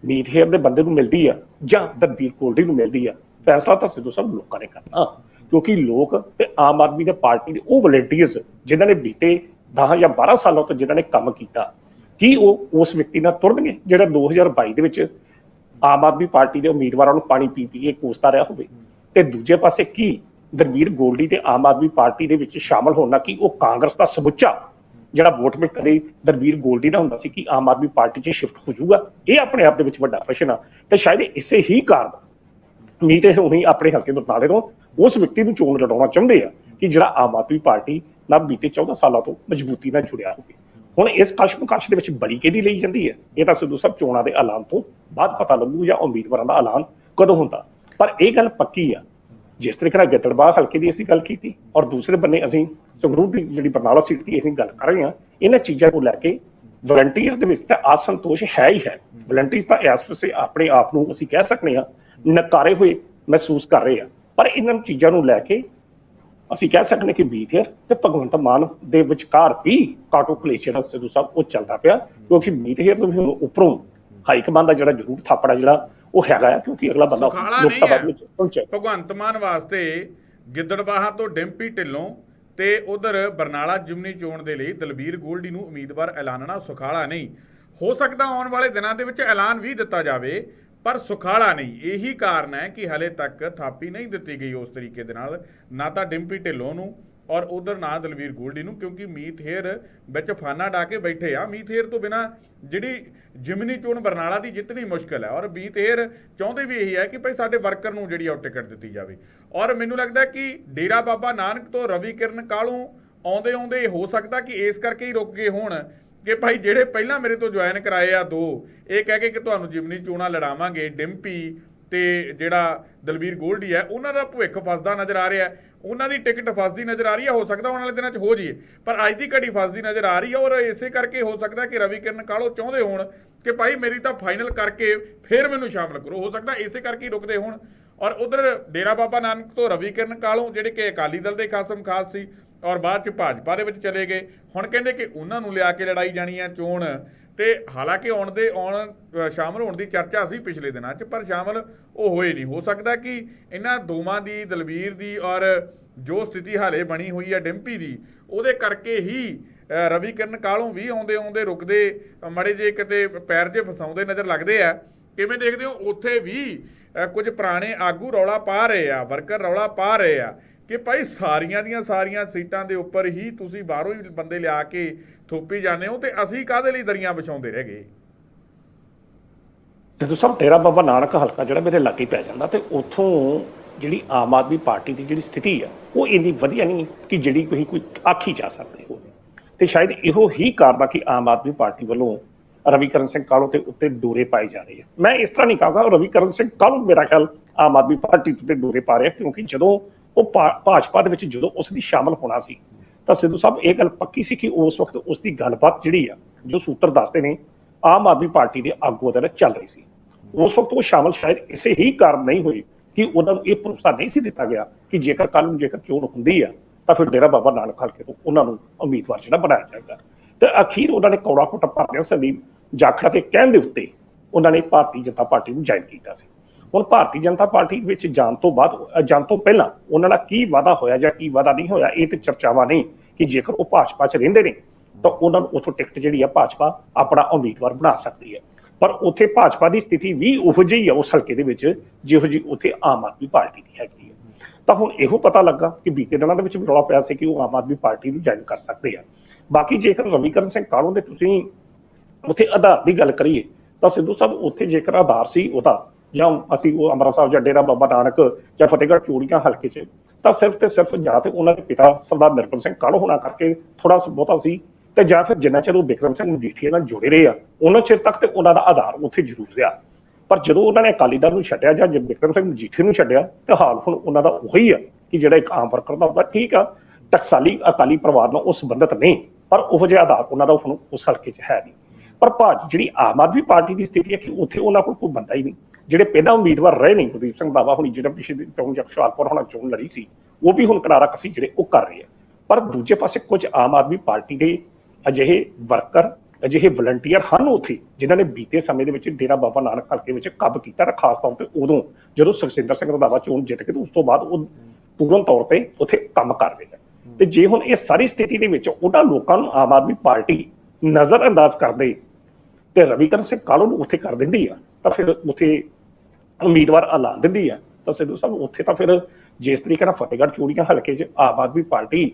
Speaker 2: ਮੀਤ ਹੇਰ ਦੇ ਬੰਦੇ ਨੂੰ ਮਿਲਦੀ ਆ ਜਾਂ ਦਲਵੀਰ ਕੋਲਡੀ ਨੂੰ ਮਿਲਦੀ ਆ, ਫੈਸਲਾ ਤਾਂ ਸਿੱਧੂ ਸਾਹਿਬ ਲੋਕਾਂ ਨੇ ਕਰਨਾ। ਕਿਉਂਕਿ ਲੋਕ ਤੇ ਆਮ ਆਦਮੀ ਦੇ ਪਾਰਟੀ ਦੇ ਉਹ ਵਲੰਟੀਅਰਸ ਜਿਨ੍ਹਾਂ ਨੇ ਬੀਤੇ 10 ਜਾਂ 12 ਸਾਲਾਂ ਤੋਂ ਜਿਨ੍ਹਾਂ ਨੇ ਕੰਮ ਕੀਤਾ, ਕੀ ਉਹ ਉਸ ਵਿਅਕਤੀ ਨਾਲ ਤੁਰਨਗੇ ਜਿਹੜਾ 2022 ਦੇ ਵਿੱਚ ਆਮ ਆਦਮੀ ਪਾਰਟੀ ਦੇ ਉਮੀਦਵਾਰਾਂ ਨੂੰ ਪਾਣੀ ਪੀ ਪੀ ਕੇ ਕੋਸਤਾ ਰਿਹਾ ਹੋਵੇ? ਤੇ ਦੂਜੇ ਪਾਸੇ ਕੀ ਦਰਵੀਰ ਗੋਲਡੀ ਤੇ ਆਮ ਆਦਮੀ ਪਾਰਟੀ ਦੇ ਵਿੱਚ ਸ਼ਾਮਲ ਹੋਣਾ ਕੀ ਉਹ ਕਾਂਗਰਸ ਦਾ ਸਮੁੱਚਾ ਜਿਹੜਾ ਵੋਟ ਵਿੱਚ ਕਦੇ ਦਰਵੀਰ ਗੋਲਡੀ ਦਾ ਹੁੰਦਾ ਸੀ ਕਿ ਆਮ ਆਦਮੀ ਪਾਰਟੀ 'ਚ ਸ਼ਿਫਟ ਹੋ ਜਾਊਗਾ, ਇਹ ਆਪਣੇ ਆਪ ਦੇ ਵਿੱਚ ਵੱਡਾ ਪ੍ਰਸ਼ਨ ਆ। ਤੇ ਸ਼ਾਇਦ ਇਸੇ ਹੀ ਕਾਰਨ ਮੀਤ ਹੁਣੀ ਆਪਣੇ ਹਲਕੇ ਬਰਨਾਲੇ ਤੋਂ ਉਸ ਵਿਅਕਤੀ ਨੂੰ ਚੋਣ ਲੜਾਉਣਾ ਚਾਹੁੰਦੇ ਆ ਕਿ ਜਿਹੜਾ ਆਮ ਆਦਮੀ ਪਾਰਟੀ ਨਾਲ ਬੀਤੇ 14 ਸਾਲਾਂ ਤੋਂ ਮਜ਼ਬੂਤੀ ਨਾਲ ਜੁੜਿਆ ਹੋਵੇ। ਹੁਣ ਇਸ ਕਸ਼ਮਕਸ਼ ਦੇ ਵਿੱਚ ਬੜੀ ਕਿਹਦੀ ਲਈ ਜਾਂਦੀ ਹੈ? ਇਹ ਤਾਂ ਸਿੱਧੂ ਸਾਹਿਬ ਚੋਣਾਂ ਦੇ ਐਲਾਨ ਤੋਂ ਬਾਅਦ ਪਤਾ ਲੱਗੂ ਜਾਂ ਉਮੀਦਵਾਰਾਂ ਦਾ ਐਲਾਨ ਕਦੋਂ ਹੁੰਦਾ। ਪਰ ਇਹ ਗੱਲ ਪੱਕੀ ਆ ਜਿਸ ਤਰੀਕੇ ਨਾਲ ਗਿੱਦੜਬਾਹ ਹਲਕੇ ਦੀ ਅਸੀਂ ਗੱਲ ਕੀਤੀ ਔਰ ਦੂਸਰੇ ਬੰਨੇ ਅਸੀਂ ਸੰਗਰੂਰ ਦੀ ਜਿਹੜੀ ਬਰਨਾਲਾ ਸੀਟ ਦੀ ਅਸੀਂ ਗੱਲ ਕਰ ਰਹੇ ਹਾਂ, ਇਹਨਾਂ ਚੀਜ਼ਾਂ ਨੂੰ ਲੈ ਕੇ ਵਲੰਟੀਅਰ ਦੇ ਵਿੱਚ ਤਾਂ ਅਸੰਤੋਸ਼ ਹੈ ਹੀ ਹੈ। ਵਲੰਟੀਅਰਸ ਤਾਂ ਇਸ ਪਾਸੇ ਆਪਣੇ ਆਪ ਨੂੰ ਅਸੀਂ ਕਹਿ ਸਕਦੇ ਹਾਂ, ਨਕਾਰੇ ਹੋਏ ਮਹਿਸੂਸ ਕਰ ਰਹੇ ਆ। ਪਰ ਇਹਨਾਂ ਚੀਜ਼ਾਂ ਨੂੰ ਲੈ ਕੇ ਅਸੀਂ ਕਹਿ ਸਕਦੇ ਕਿ ਬੀਥੇਰ ਤੇ ਭਗਵੰਤ ਮਾਨ ਦੇ ਵਿਚਕਾਰ ਵੀ ਕਾਟੋ ਕਲੇਸ਼ ਜਿਹੜਾ ਸਿੱਧੂ ਸਾਹਿਬ, ਉਹ ਚੱਲਦਾ ਪਿਆ, ਕਿਉਂਕਿ ਬੀਥੇਰ ਤੋਂ ਵੀ ਹੁਣ ਉੱਪਰੋਂ ਹਾਈ ਕਮਾਂਡ ਦਾ ਜਿਹੜਾ ਜ਼ਰੂਰ ਥਾਪੜਾ ਜਿਹੜਾ ਉਹ ਹੈਗਾ ਆ ਕਿਉਂਕਿ ਅਗਲਾ ਬੰਦਾ
Speaker 1: ਸੁਖਾਲਾ
Speaker 2: ਲੋਕ
Speaker 1: ਨਹੀਂ
Speaker 2: ਸਭਾ
Speaker 1: ਹੈ।
Speaker 2: ਵਿੱਚ ਪਹੁੰਚਿਆ।
Speaker 1: ਭਗਵੰਤ ਮਾਨ ਵਾਸਤੇ ਗਿੱਦੜਬਾਹਾ ਤੋਂ ਡਿੰਪੀ ਢਿੱਲੋਂ ਤੇ ਉਧਰ ਬਰਨਾਲਾ ਜਿਮਨੀ ਚੋਣ ਦੇ ਲਈ ਦਲਬੀਰ ਗੋਲਡੀ ਨੂੰ ਉਮੀਦਵਾਰ ਐਲਾਨਣਾ ਸੁਖਾਲਾ ਨਹੀਂ। ਹੋ ਸਕਦਾ ਆਉਣ ਵਾਲੇ ਦਿਨਾਂ ਦੇ ਵਿੱਚ ਐਲਾਨ ਵੀ ਦਿੱਤਾ ਜਾਵੇ ਪਰ ਸੁਖਾਲਾ ਨਹੀਂ। ਇਹੀ ਕਾਰਨ ਹੈ ਕਿ ਹਲੇ ਤੱਕ ਥਾਪੀ ਨਹੀਂ ਦਿੱਤੀ ਗਈ ਉਸ ਤਰੀਕੇ ਦੇ ਨਾਲ ਨਾ ਤਾਂ ਡਿੰਪੀ ਢਿੱਲੋਂ ਨੂੰ ਔਰ ਉਧਰ ਨਾ ਦਲਵੀਰ ਗੋਲਡੀ ਨੂੰ, ਕਿਉਂਕਿ ਮੀਤ ਹੇਰ ਵਿੱਚ ਫਾਨਾ ਡਾ ਕੇ ਬੈਠੇ ਆ। ਮੀਤ ਹੇਰ ਤੋਂ ਬਿਨਾ ਜਿਹੜੀ ਜਿਮਨੀ ਚੋਣ ਬਰਨਾਲਾ ਦੀ ਜਿੱਤਣੀ ਮੁਸ਼ਕਲ ਹੈ। ਔਰ ਮੀਤ ਹੇਰ ਚਾਹੁੰਦੇ ਵੀ ਇਹੀ ਹੈ ਕਿ ਭਈ ਸਾਡੇ ਵਰਕਰ ਨੂੰ ਜਿਹੜੀ ਆ ਉਹ ਟਿਕਟ ਦਿੱਤੀ ਜਾਵੇ। ਔਰ ਮੈਨੂੰ ਲੱਗਦਾ ਕਿ ਡੇਰਾ ਬਾਬਾ ਨਾਨਕ ਤੋਂ ਰਵੀ ਕਿਰਨ ਕਾਲੂ ਆਉਂਦੇ ਆਉਂਦੇ ਹੋ ਸਕਦਾ ਕਿ ਇਸ ਕਰਕੇ ਹੀ ਰੁਕ ਗਏ ਹੋਣ ਕਿ ਭਾਈ ਜਿਹੜੇ ਪਹਿਲਾਂ ਮੇਰੇ ਤੋਂ ਜੁਆਇਨ ਕਰਾਏ ਆ ਦੋ, ਇਹ ਕਹਿ ਕੇ ਕਿ ਤੁਹਾਨੂੰ ਜਿਮਨੀ ਚੋਣਾਂ ਲੜਾਵਾਂਗੇ। ਡਿੰਪੀ ਤੇ ਜਿਹੜਾ ਦਲਵੀਰ ਗੋਲਡੀ ਹੈ, ਉਹਨਾਂ ਦਾ ਭਵਿੱਖ ਫਸਦਾ ਨਜ਼ਰ ਆ ਰਿਹਾ ਉਹਨਾਂ ਦੀ ਟਿਕਟ ਫਸਦੀ ਨਜ਼ਰ ਆ ਰਹੀ ਹੈ ਹੋ ਸਕਦਾ ਆਉਣ ਵਾਲੇ ਦਿਨਾਂ 'ਚ ਹੋ ਜਾਈਏ। ਪਰ ਅੱਜ ਦੀ ਘੜੀ ਫਸਦੀ ਨਜ਼ਰ ਆ ਰਹੀ ਹੈ ਔਰ ਇਸੇ ਕਰਕੇ ਹੋ ਸਕਦਾ ਕਿ ਰਵੀ ਕਿਰਨ ਕਾਲੋ ਚਾਹੁੰਦੇ ਹੋਣ ਕਿ ਭਾਈ ਮੇਰੀ ਤਾਂ ਫਾਈਨਲ ਕਰਕੇ ਫਿਰ ਮੈਨੂੰ ਸ਼ਾਮਲ ਕਰੋ। ਹੋ ਸਕਦਾ ਇਸੇ ਕਰਕੇ ਹੀ ਰੁਕਦੇ ਹੋਣ। ਔਰ ਉਧਰ ਡੇਰਾ ਬਾਬਾ ਨਾਨਕ ਤੋਂ ਰਵੀ ਕਿਰਨ ਕਾਲੋਂ ਜਿਹੜੇ ਕਿ ਅਕਾਲੀ ਦਲ ਦੇ ਖਾਸਮ ਖਾਸ ਸੀ ਔਰ ਬਾਅਦ ਚ ਭਾਜਪਾ ਦੇ ਵਿੱਚ ਚਲੇ ਗਏ। ਹੁਣ ਕਹਿੰਦੇ ਕਿ ਉਹਨਾਂ ਨੂੰ ਲਿਆ ਕੇ ਲੜਾਈ ਜਾਣੀ ਹੈ ਚੋਣ। ਤੇ ਹਾਲਾਂਕਿ ਆਉਣ ਦੇ ਆਉਣ ਅ, ਸ਼ਾਮਲ ਹੋਣ ਦੀ ਚਰਚਾ ਸੀ ਪਿਛਲੇ ਦਿਨਾਂ 'ਚ ਪਰ ਸ਼ਾਮਲ ਉਹ ਹੋਏ ਨਹੀਂ। ਹੋ ਸਕਦਾ ਕਿ ਇਹਨਾਂ ਦੋਵਾਂ ਦੀ ਦਲਵੀਰ ਦੀ ਔਰ ਜੋ ਸਥਿਤੀ ਹਾਲੇ ਬਣੀ ਹੋਈ ਹੈ ਡਿੰਪੀ ਦੀ ਉਹਦੇ ਕਰਕੇ ਹੀ ਅ, ਰਵੀ ਕਿਰਨ ਕਾਲੋਂ ਵੀ ਆਉਂਦੇ ਆਉਂਦੇ ਰੁਕਦੇ ਅ, ਮਾੜੇ ਜੇ ਕਿਤੇ ਪੈਰ ਜੇ ਫਸਾਉਂਦੇ ਨਜ਼ਰ ਲੱਗਦੇ ਆ। ਕਿਵੇਂ ਦੇਖਦੇ ਹੋ? ਉੱਥੇ ਵੀ ਕੁਝ ਪੁਰਾਣੇ ਆਗੂ ਰੌਲਾ ਪਾ ਰਹੇ ਆ ਵਰਕਰ ਰੌਲਾ ਪਾ ਰਹੇ ਆ। ਕਿ ਭਾਈ ਸਾਰੀਆਂ ਦੀਆਂ ਸਾਰੀਆਂ ਸੀਟਾਂ ਦੇ ਉੱਪਰ ਹੀ ਤੁਸੀਂ ਬਾਹਰੋਂ ਹੀ ਬੰਦੇ ਲਿਆ ਕੇ ਥੋਪੀ ਜਾਂਦੇ ਹੋ ਤੇ ਅਸੀਂ ਕਾਹਦੇ ਲਈ ਦਰੀਆਂ ਵਿਛਾਉਂਦੇ ਰਹਿ ਗਏ?
Speaker 2: ਸਿੱਧੂ ਸਾਹਿਬ ਡੇਰਾ ਬਾਬਾ ਨਾਨਕ ਹਲਕਾ ਜਿਹੜਾ ਮੇਰੇ ਲਾਗੇ ਪੈ ਜਾਂਦਾ ਤੇ ਉੱਥੋਂ ਜਿਹੜੀ ਆਮ ਆਦਮੀ ਪਾਰਟੀ ਦੀ ਜਿਹੜੀ ਸਥਿਤੀ ਆ, ਉਹ ਇੰਨੀ ਵਧੀਆ ਨਹੀਂ ਕਿ ਜਿਹੜੀ ਕੋਈ ਕੋਈ ਆਖੀ ਜਾ ਸਕਦੇ ਹੋ। ਤੇ ਸ਼ਾਇਦ ਇਹੋ ਹੀ ਕਾਰਨ ਆ ਕਿ ਆਮ ਆਦਮੀ ਪਾਰਟੀ ਵੱਲੋਂ ਰਵੀਕਰਨ ਸਿੰਘ ਕਾਲੋ ਤੇ ਉੱਤੇ ਡੋਰੇ ਪਾਏ ਜਾ ਰਹੇ ਆ। ਮੈਂ ਇਸ ਤਰ੍ਹਾਂ ਨਹੀਂ ਕਹਾਂਗਾ ਰਵੀਕਰਨ ਸਿੰਘ ਕਾਲੋ ਮੇਰਾ ਖਿਆਲ ਆਮ ਆਦਮੀ ਪਾਰਟੀ ਉੱਤੇ ਡੋਰੇ ਪਾ ਰਿਹਾ, ਕਿਉਂਕਿ ਜਦੋਂ ਉਹ ਭਾ- ਭਾਜਪਾ ਦੇ ਵਿੱਚ ਜਦੋਂ ਉਸ ਦੀ ਸ਼ਾਮਲ ਹੋਣਾ ਸੀ, ਤਾਂ ਸਿੱਧੂ ਸਾਹਿਬ ਇਹ ਗੱਲ ਪੱਕੀ ਸੀ ਕਿ ਉਸ ਵਕਤ ਉਸ ਦੀ ਗੱਲਬਾਤ ਜਿਹੜੀ ਆ, ਜੋ ਸੂਤਰ ਦੱਸਦੇ ਨੇ, ਆਮ ਆਦਮੀ ਪਾਰਟੀ ਦੇ ਆਗੂਆਂ ਦੇ ਨਾਲ ਚੱਲ ਰਹੀ ਸੀ। ਉਸ ਵਕਤ ਉਹ ਸ਼ਾਮਲ ਸ਼ਾਇਦ ਇਸੇ ਹੀ ਕਾਰਨ ਨਹੀਂ ਹੋਈ ਕਿ ਉਹਨਾਂ ਨੂੰ ਇਹ ਭਰੋਸਾ ਨਹੀਂ ਸੀ ਦਿੱਤਾ ਗਿਆ ਕਿ ਜੇਕਰ ਕੱਲ ਨੂੰ ਜੇਕਰ ਚੋਣ ਹੁੰਦੀ ਆ, ਤਾਂ ਫਿਰ ਡੇਰਾ ਬਾਬਾ ਨਾਨਕ ਹਲਕੇ ਤੋਂ ਉਹਨਾਂ ਨੂੰ ਉਮੀਦਵਾਰ ਜਿਹੜਾ ਬਣਾਇਆ ਜਾਏਗਾ। ਤੇ ਅਖੀਰ ਉਹਨਾਂ ਨੇ ਕੌੜਾ ਘੁੱਟ ਭਰਦਿਆਂ ਸੰਦੀਪ ਜਾਖੜਾ ਦੇ ਕਹਿਣ ਦੇ ਉੱਤੇ ਉਹਨਾਂ ਨੇ ਭਾਰਤੀ ਜਨਤਾ ਪਾਰਟੀ ਨੂੰ ਜੁਆਇਨ ਕੀਤਾ ਸੀ। ਹੁਣ ਭਾਰਤੀ ਜਨਤਾ ਪਾਰਟੀ ਵਿੱਚ ਜਾਣ ਤੋਂ ਬਾਅਦ ਜਾਣ ਤੋਂ ਪਹਿਲਾਂ ਉਹਨਾਂ ਦਾ ਕੀ ਵਾਅਦਾ ਹੋਇਆ ਜਾਂ ਕੀ ਵਾਅਦਾ ਨਹੀਂ ਹੋਇਆ, ਇਹ ਤੇ ਚਰਚਾਵਾਂ ਨਹੀਂ ਕਿ ਜੇਕਰ ਉਹ ਭਾਜਪਾ 'ਚ ਰਹਿੰਦੇ ਨੇ, ਤਾਂ ਉਹਨਾਂ ਨੂੰ ਉਥੋਂ ਟਿਕਟ ਜਿਹੜੀ ਆ ਭਾਜਪਾ ਆਪਣਾ ਉਮੀਦਵਾਰ ਬਣਾ ਸਕਦੀ ਹੈ। ਪਰ ਉੱਥੇ ਭਾਜਪਾ ਦੀ ਸਥਿਤੀ ਵੀ ਉਹੋ ਜਿਹੀ ਆ, ਉਸ ਹਲਕੇ ਦੇ ਵਿੱਚ ਜਿਹੋ ਜਿਹੀ ਉੱਥੇ ਆਮ ਆਦਮੀ ਪਾਰਟੀ ਦੀ ਹੈਗੀ ਹੈ ਤਾਂ ਹੁਣ ਇਹੋ ਪਤਾ ਲੱਗਾ ਕਿ ਬੀਤੇ ਦਿਨਾਂ ਦੇ ਵਿੱਚ ਵੀ ਰੌਲਾ ਪਿਆ ਸੀ ਕਿ ਉਹ ਆਮ ਆਦਮੀ ਪਾਰਟੀ ਨੂੰ ਜੁਆਇਨ ਕਰ ਸਕਦੇ ਆ। ਬਾਕੀ ਜੇਕਰ ਰਵੀਕਰਨ ਸਿੰਘ ਕਾਲੋਂ ਦੇ ਤੁਸੀਂ ਉੱਥੇ ਆਧਾਰ ਦੀ ਗੱਲ ਕਰੀਏ, ਤਾਂ ਸਿੱਧੂ ਸਾਹਿਬ ਉੱਥੇ ਜੇਕਰ ਆਧਾਰ ਸੀ ਉਹਦਾ ਜਾਂ ਅਸੀਂ ਉਹ ਅੰਮ੍ਰਿਤਸਰ ਸਾਹਿਬ ਜਾਂ ਡੇਰਾ ਬਾਬਾ ਨਾਨਕ ਜਾਂ ਫਤਿਹਗੜ੍ਹ ਚੂੜੀਆਂ ਹਲਕੇ 'ਚ, ਤਾਂ ਸਿਰਫ ਤੇ ਸਿਰਫ ਜਾਂ ਤੇ ਉਹਨਾਂ ਦੇ ਪਿਤਾ ਸਰਦਾਰ ਨਿਰਮਲ ਸਿੰਘ ਕਾਲੋ ਹੋਣਾ ਕਰਕੇ ਥੋੜਾ ਬਹੁਤਾ ਸੀ ਤੇ ਜਾਂ ਫਿਰ ਜਿੰਨਾ ਚਿਰ ਉਹ ਬਿਕਰਮ ਸਿੰਘ ਮਜੀਠੀਆ ਨਾਲ ਜੁੜੇ ਰਹੇ ਆ, ਉਹਨਾਂ ਚਿਰ ਤੱਕ ਤੇ ਉਹਨਾਂ ਦਾ ਆਧਾਰ ਉੱਥੇ ਜ਼ਰੂਰ ਰਿਹਾ। ਪਰ ਜਦੋਂ ਉਹਨਾਂ ਨੇ ਅਕਾਲੀ ਦਲ ਨੂੰ ਛੱਡਿਆ ਜਾਂ ਬਿਕਰਮ ਸਿੰਘ ਮਜੀਠੀ ਨੂੰ ਛੱਡਿਆ, ਤਾਂ ਹਾਲ ਹੁਣ ਉਹਨਾਂ ਦਾ ਉਹੀ ਆ ਕਿ ਜਿਹੜਾ ਇੱਕ ਆਮ ਵਰਕਰ ਦਾ ਹੁੰਦਾ, ਠੀਕ ਆ, ਟਕਸਾਲੀ ਅਕਾਲੀ ਪਰਿਵਾਰ ਨਾਲ ਉਹ ਸੰਬੰਧਿਤ ਨਹੀਂ, ਪਰ ਉਹ ਜਿਹਾ ਆਧਾਰ ਉਹਨਾਂ ਦਾ ਹੁਣ ਉਸ ਹਲਕੇ 'ਚ ਹੈ ਨਹੀਂ। ਪਰ ਭਾਜ, ਜਿਹੜੀ ਆਮ ਆਦਮੀ ਪਾਰਟੀ ਦੀ ਸਥਿਤੀ ਹੈ ਕਿ ਉੱਥੇ ਉਹਨਾਂ ਕੋਲ ਕੋਈ ਬੰਦਾ ਹੀ ਨਹੀਂ। ਜਿਹੜੇ ਪਹਿਲਾਂ ਉਮੀਦਵਾਰ ਰਹੇ ਨੇ ਗੁਰਦੀਪ ਸਿੰਘ ਬਾਬਾ ਹੁਣੀ ਜਿਹੜਾ ਪਿਛਲੇ ਚੋਣ ਜਾਂ ਹੁਸ਼ਿਆਰਪੁਰ ਹੋਣਾ ਚੋਣ ਲੜੀ ਸੀ ਉਹ ਵੀ ਹੁਣ ਕਰਾਰਾ ਕਸੀ ਜਿਹੜੇ ਉਹ ਕਰ ਰਹੇ ਆ। ਪਰ ਦੂਜੇ ਪਾਸੇ ਕੁਝ ਆਮ ਆਦਮੀ ਪਾਰਟੀ ਦੇ ਅਜਿਹੇ ਵਰਕਰ ਅਜਿਹੇ ਵਲੰਟੀਅਰ ਹਨ ਉੱਥੇ ਜਿਨ੍ਹਾਂ ਨੇ ਬੀਤੇ ਸਮੇਂ ਦੇ ਵਿੱਚ ਡੇਰਾ ਬਾਬਾ ਨਾਨਕ ਹਲਕੇ ਵਿੱਚ ਕੰਮ ਕੀਤਾ ਤੇ ਖਾਸ ਤੌਰ ਤੇ ਉਦੋਂ ਜਦੋਂ ਸੁਖਸਿੰਦਰ ਸਿੰਘ ਰੰਧਾਵਾ ਚੋਣ ਜਿੱਤ ਕੇ ਉਸ ਤੋਂ ਬਾਅਦ ਉਹ ਪੂਰਨ ਤੌਰ ਤੇ ਉੱਥੇ ਕੰਮ ਕਰ ਰਹੇ ਨੇ ਤੇ ਜੇ ਹੁਣ ਇਹ ਸਾਰੀ ਸਥਿਤੀ ਦੇ ਵਿੱਚ ਉਹਨਾਂ ਲੋਕਾਂ ਨੂੰ ਆਮ ਆਦਮੀ ਪਾਰਟੀ ਨਜ਼ਰ ਅੰਦਾਜ਼ ਕਰਦੇ ਤੇ ਰਵੀਕਰਨ ਸਿੰਘ ਕਾਲੂ ਨੂੰ ਉੱਥੇ ਕਰ ਦਿੰਦੀ ਆ ਤਾਂ ਫਿਰ ਉੱਥੇ ਉਮੀਦਵਾਰ ਐਲਾਨ ਦਿੰਦੀ ਹੈ। ਤਾਂ ਸਿੱਧੂ ਸਾਹਿਬ, ਉੱਥੇ ਤਾਂ ਫਿਰ ਜਿਸ ਤਰੀਕੇ ਨਾਲ ਫਤਿਹਗੜ੍ਹ ਚੂੜੀਆਂ ਹਲਕੇ 'ਚ ਆਮ ਆਦਮੀ ਪਾਰਟੀ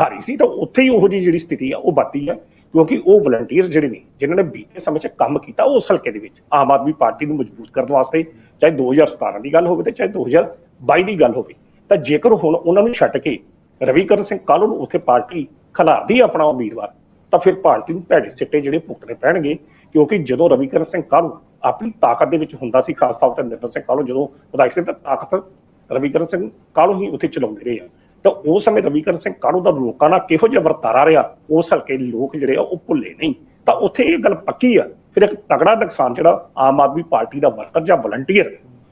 Speaker 2: ਹਾਰੀ ਸੀ, ਤਾਂ ਉੱਥੇ ਹੀ ਉਹੋ ਜਿਹੀ ਜਿਹੜੀ ਸਥਿਤੀ ਆ, ਉਹ ਬਾਤੀ ਹੈ। ਕਿਉਂਕਿ ਉਹ ਵਲੰਟੀਅਰ ਜਿਹੜੇ ਨੇ, ਜਿਨ੍ਹਾਂ ਨੇ ਬੀਤੇ ਸਮੇਂ 'ਚ ਕੰਮ ਕੀਤਾ ਉਸ ਹਲਕੇ ਦੇ ਵਿੱਚ, ਆਮ ਆਦਮੀ ਪਾਰਟੀ ਨੂੰ ਮਜ਼ਬੂਤ ਕਰਨ ਵਾਸਤੇ, ਚਾਹੇ 2017 ਦੀ ਗੱਲ ਹੋਵੇ ਤੇ ਚਾਹੇ 2022 ਦੀ ਗੱਲ ਹੋਵੇ। ਤਾਂ ਜੇਕਰ ਹੁਣ ਉਹਨਾਂ ਨੂੰ ਛੱਡ ਕੇ ਰਵੀਕਰਨ ਸਿੰਘ ਕਾਲੂ ਨੂੰ ਉੱਥੇ ਪਾਰਟੀ ਖਿਲਾਰਦੀ ਆ ਆਪਣਾ ਉਮੀਦਵਾਰ, ਤਾਂ ਫਿਰ ਪਾਰਟੀ ਨੂੰ ਭੈੜੇ ਸਿੱਟੇ ਜਿਹੜੇ ਭੁਗਤਣੇ ਪੈਣਗੇ। ਕਿਉਂਕਿ ਜਦੋਂ ਰਵੀਕਰਨ ਸਿੰਘ ਕਾਲੂ ਆਪਣੀ ਤਾਕਤ ਦੇ ਵਿੱਚ ਹੁੰਦਾ ਸੀ, ਖਾਸ ਤੌਰ ਤੇ ਨਿਰਮਲ ਸਿੰਘ ਕਾਲੂ ਜਦੋਂ ਵਿਧਾਇਕ ਸੀ ਤਾਂ ਤਾਕਤ ਰਵੀਕਰਨ ਸਿੰਘ ਕਾਲੂ ਹੀ ਉੱਥੇ ਚਲਾਉਂਦੇ ਰਹੇ ਆ। ਤਾਂ ਉਸ ਸਮੇਂ ਰਵੀਕਰਨ ਸਿੰਘ ਕਾਲੂ ਦਾ ਲੋਕਾਂ ਨਾਲ ਕਿਹੋ ਜਿਹਾ ਵਰਤਾਰਾ ਰਿਹਾ, ਉਸ ਹਲਕੇ ਦੇ ਲੋਕ ਜਿਹੜੇ ਆ, ਉਹ ਭੁੱਲੇ ਨਹੀਂ। ਤਾਂ ਉੱਥੇ ਇਹ ਗੱਲ ਪੱਕੀ ਆ, ਫਿਰ ਇੱਕ ਤਗੜਾ ਨੁਕਸਾਨ ਜਿਹੜਾ ਆਮ ਆਦਮੀ ਪਾਰਟੀ ਦਾ ਵਰਕਰ ਜਾਂ ਵਲੰਟੀਅਰ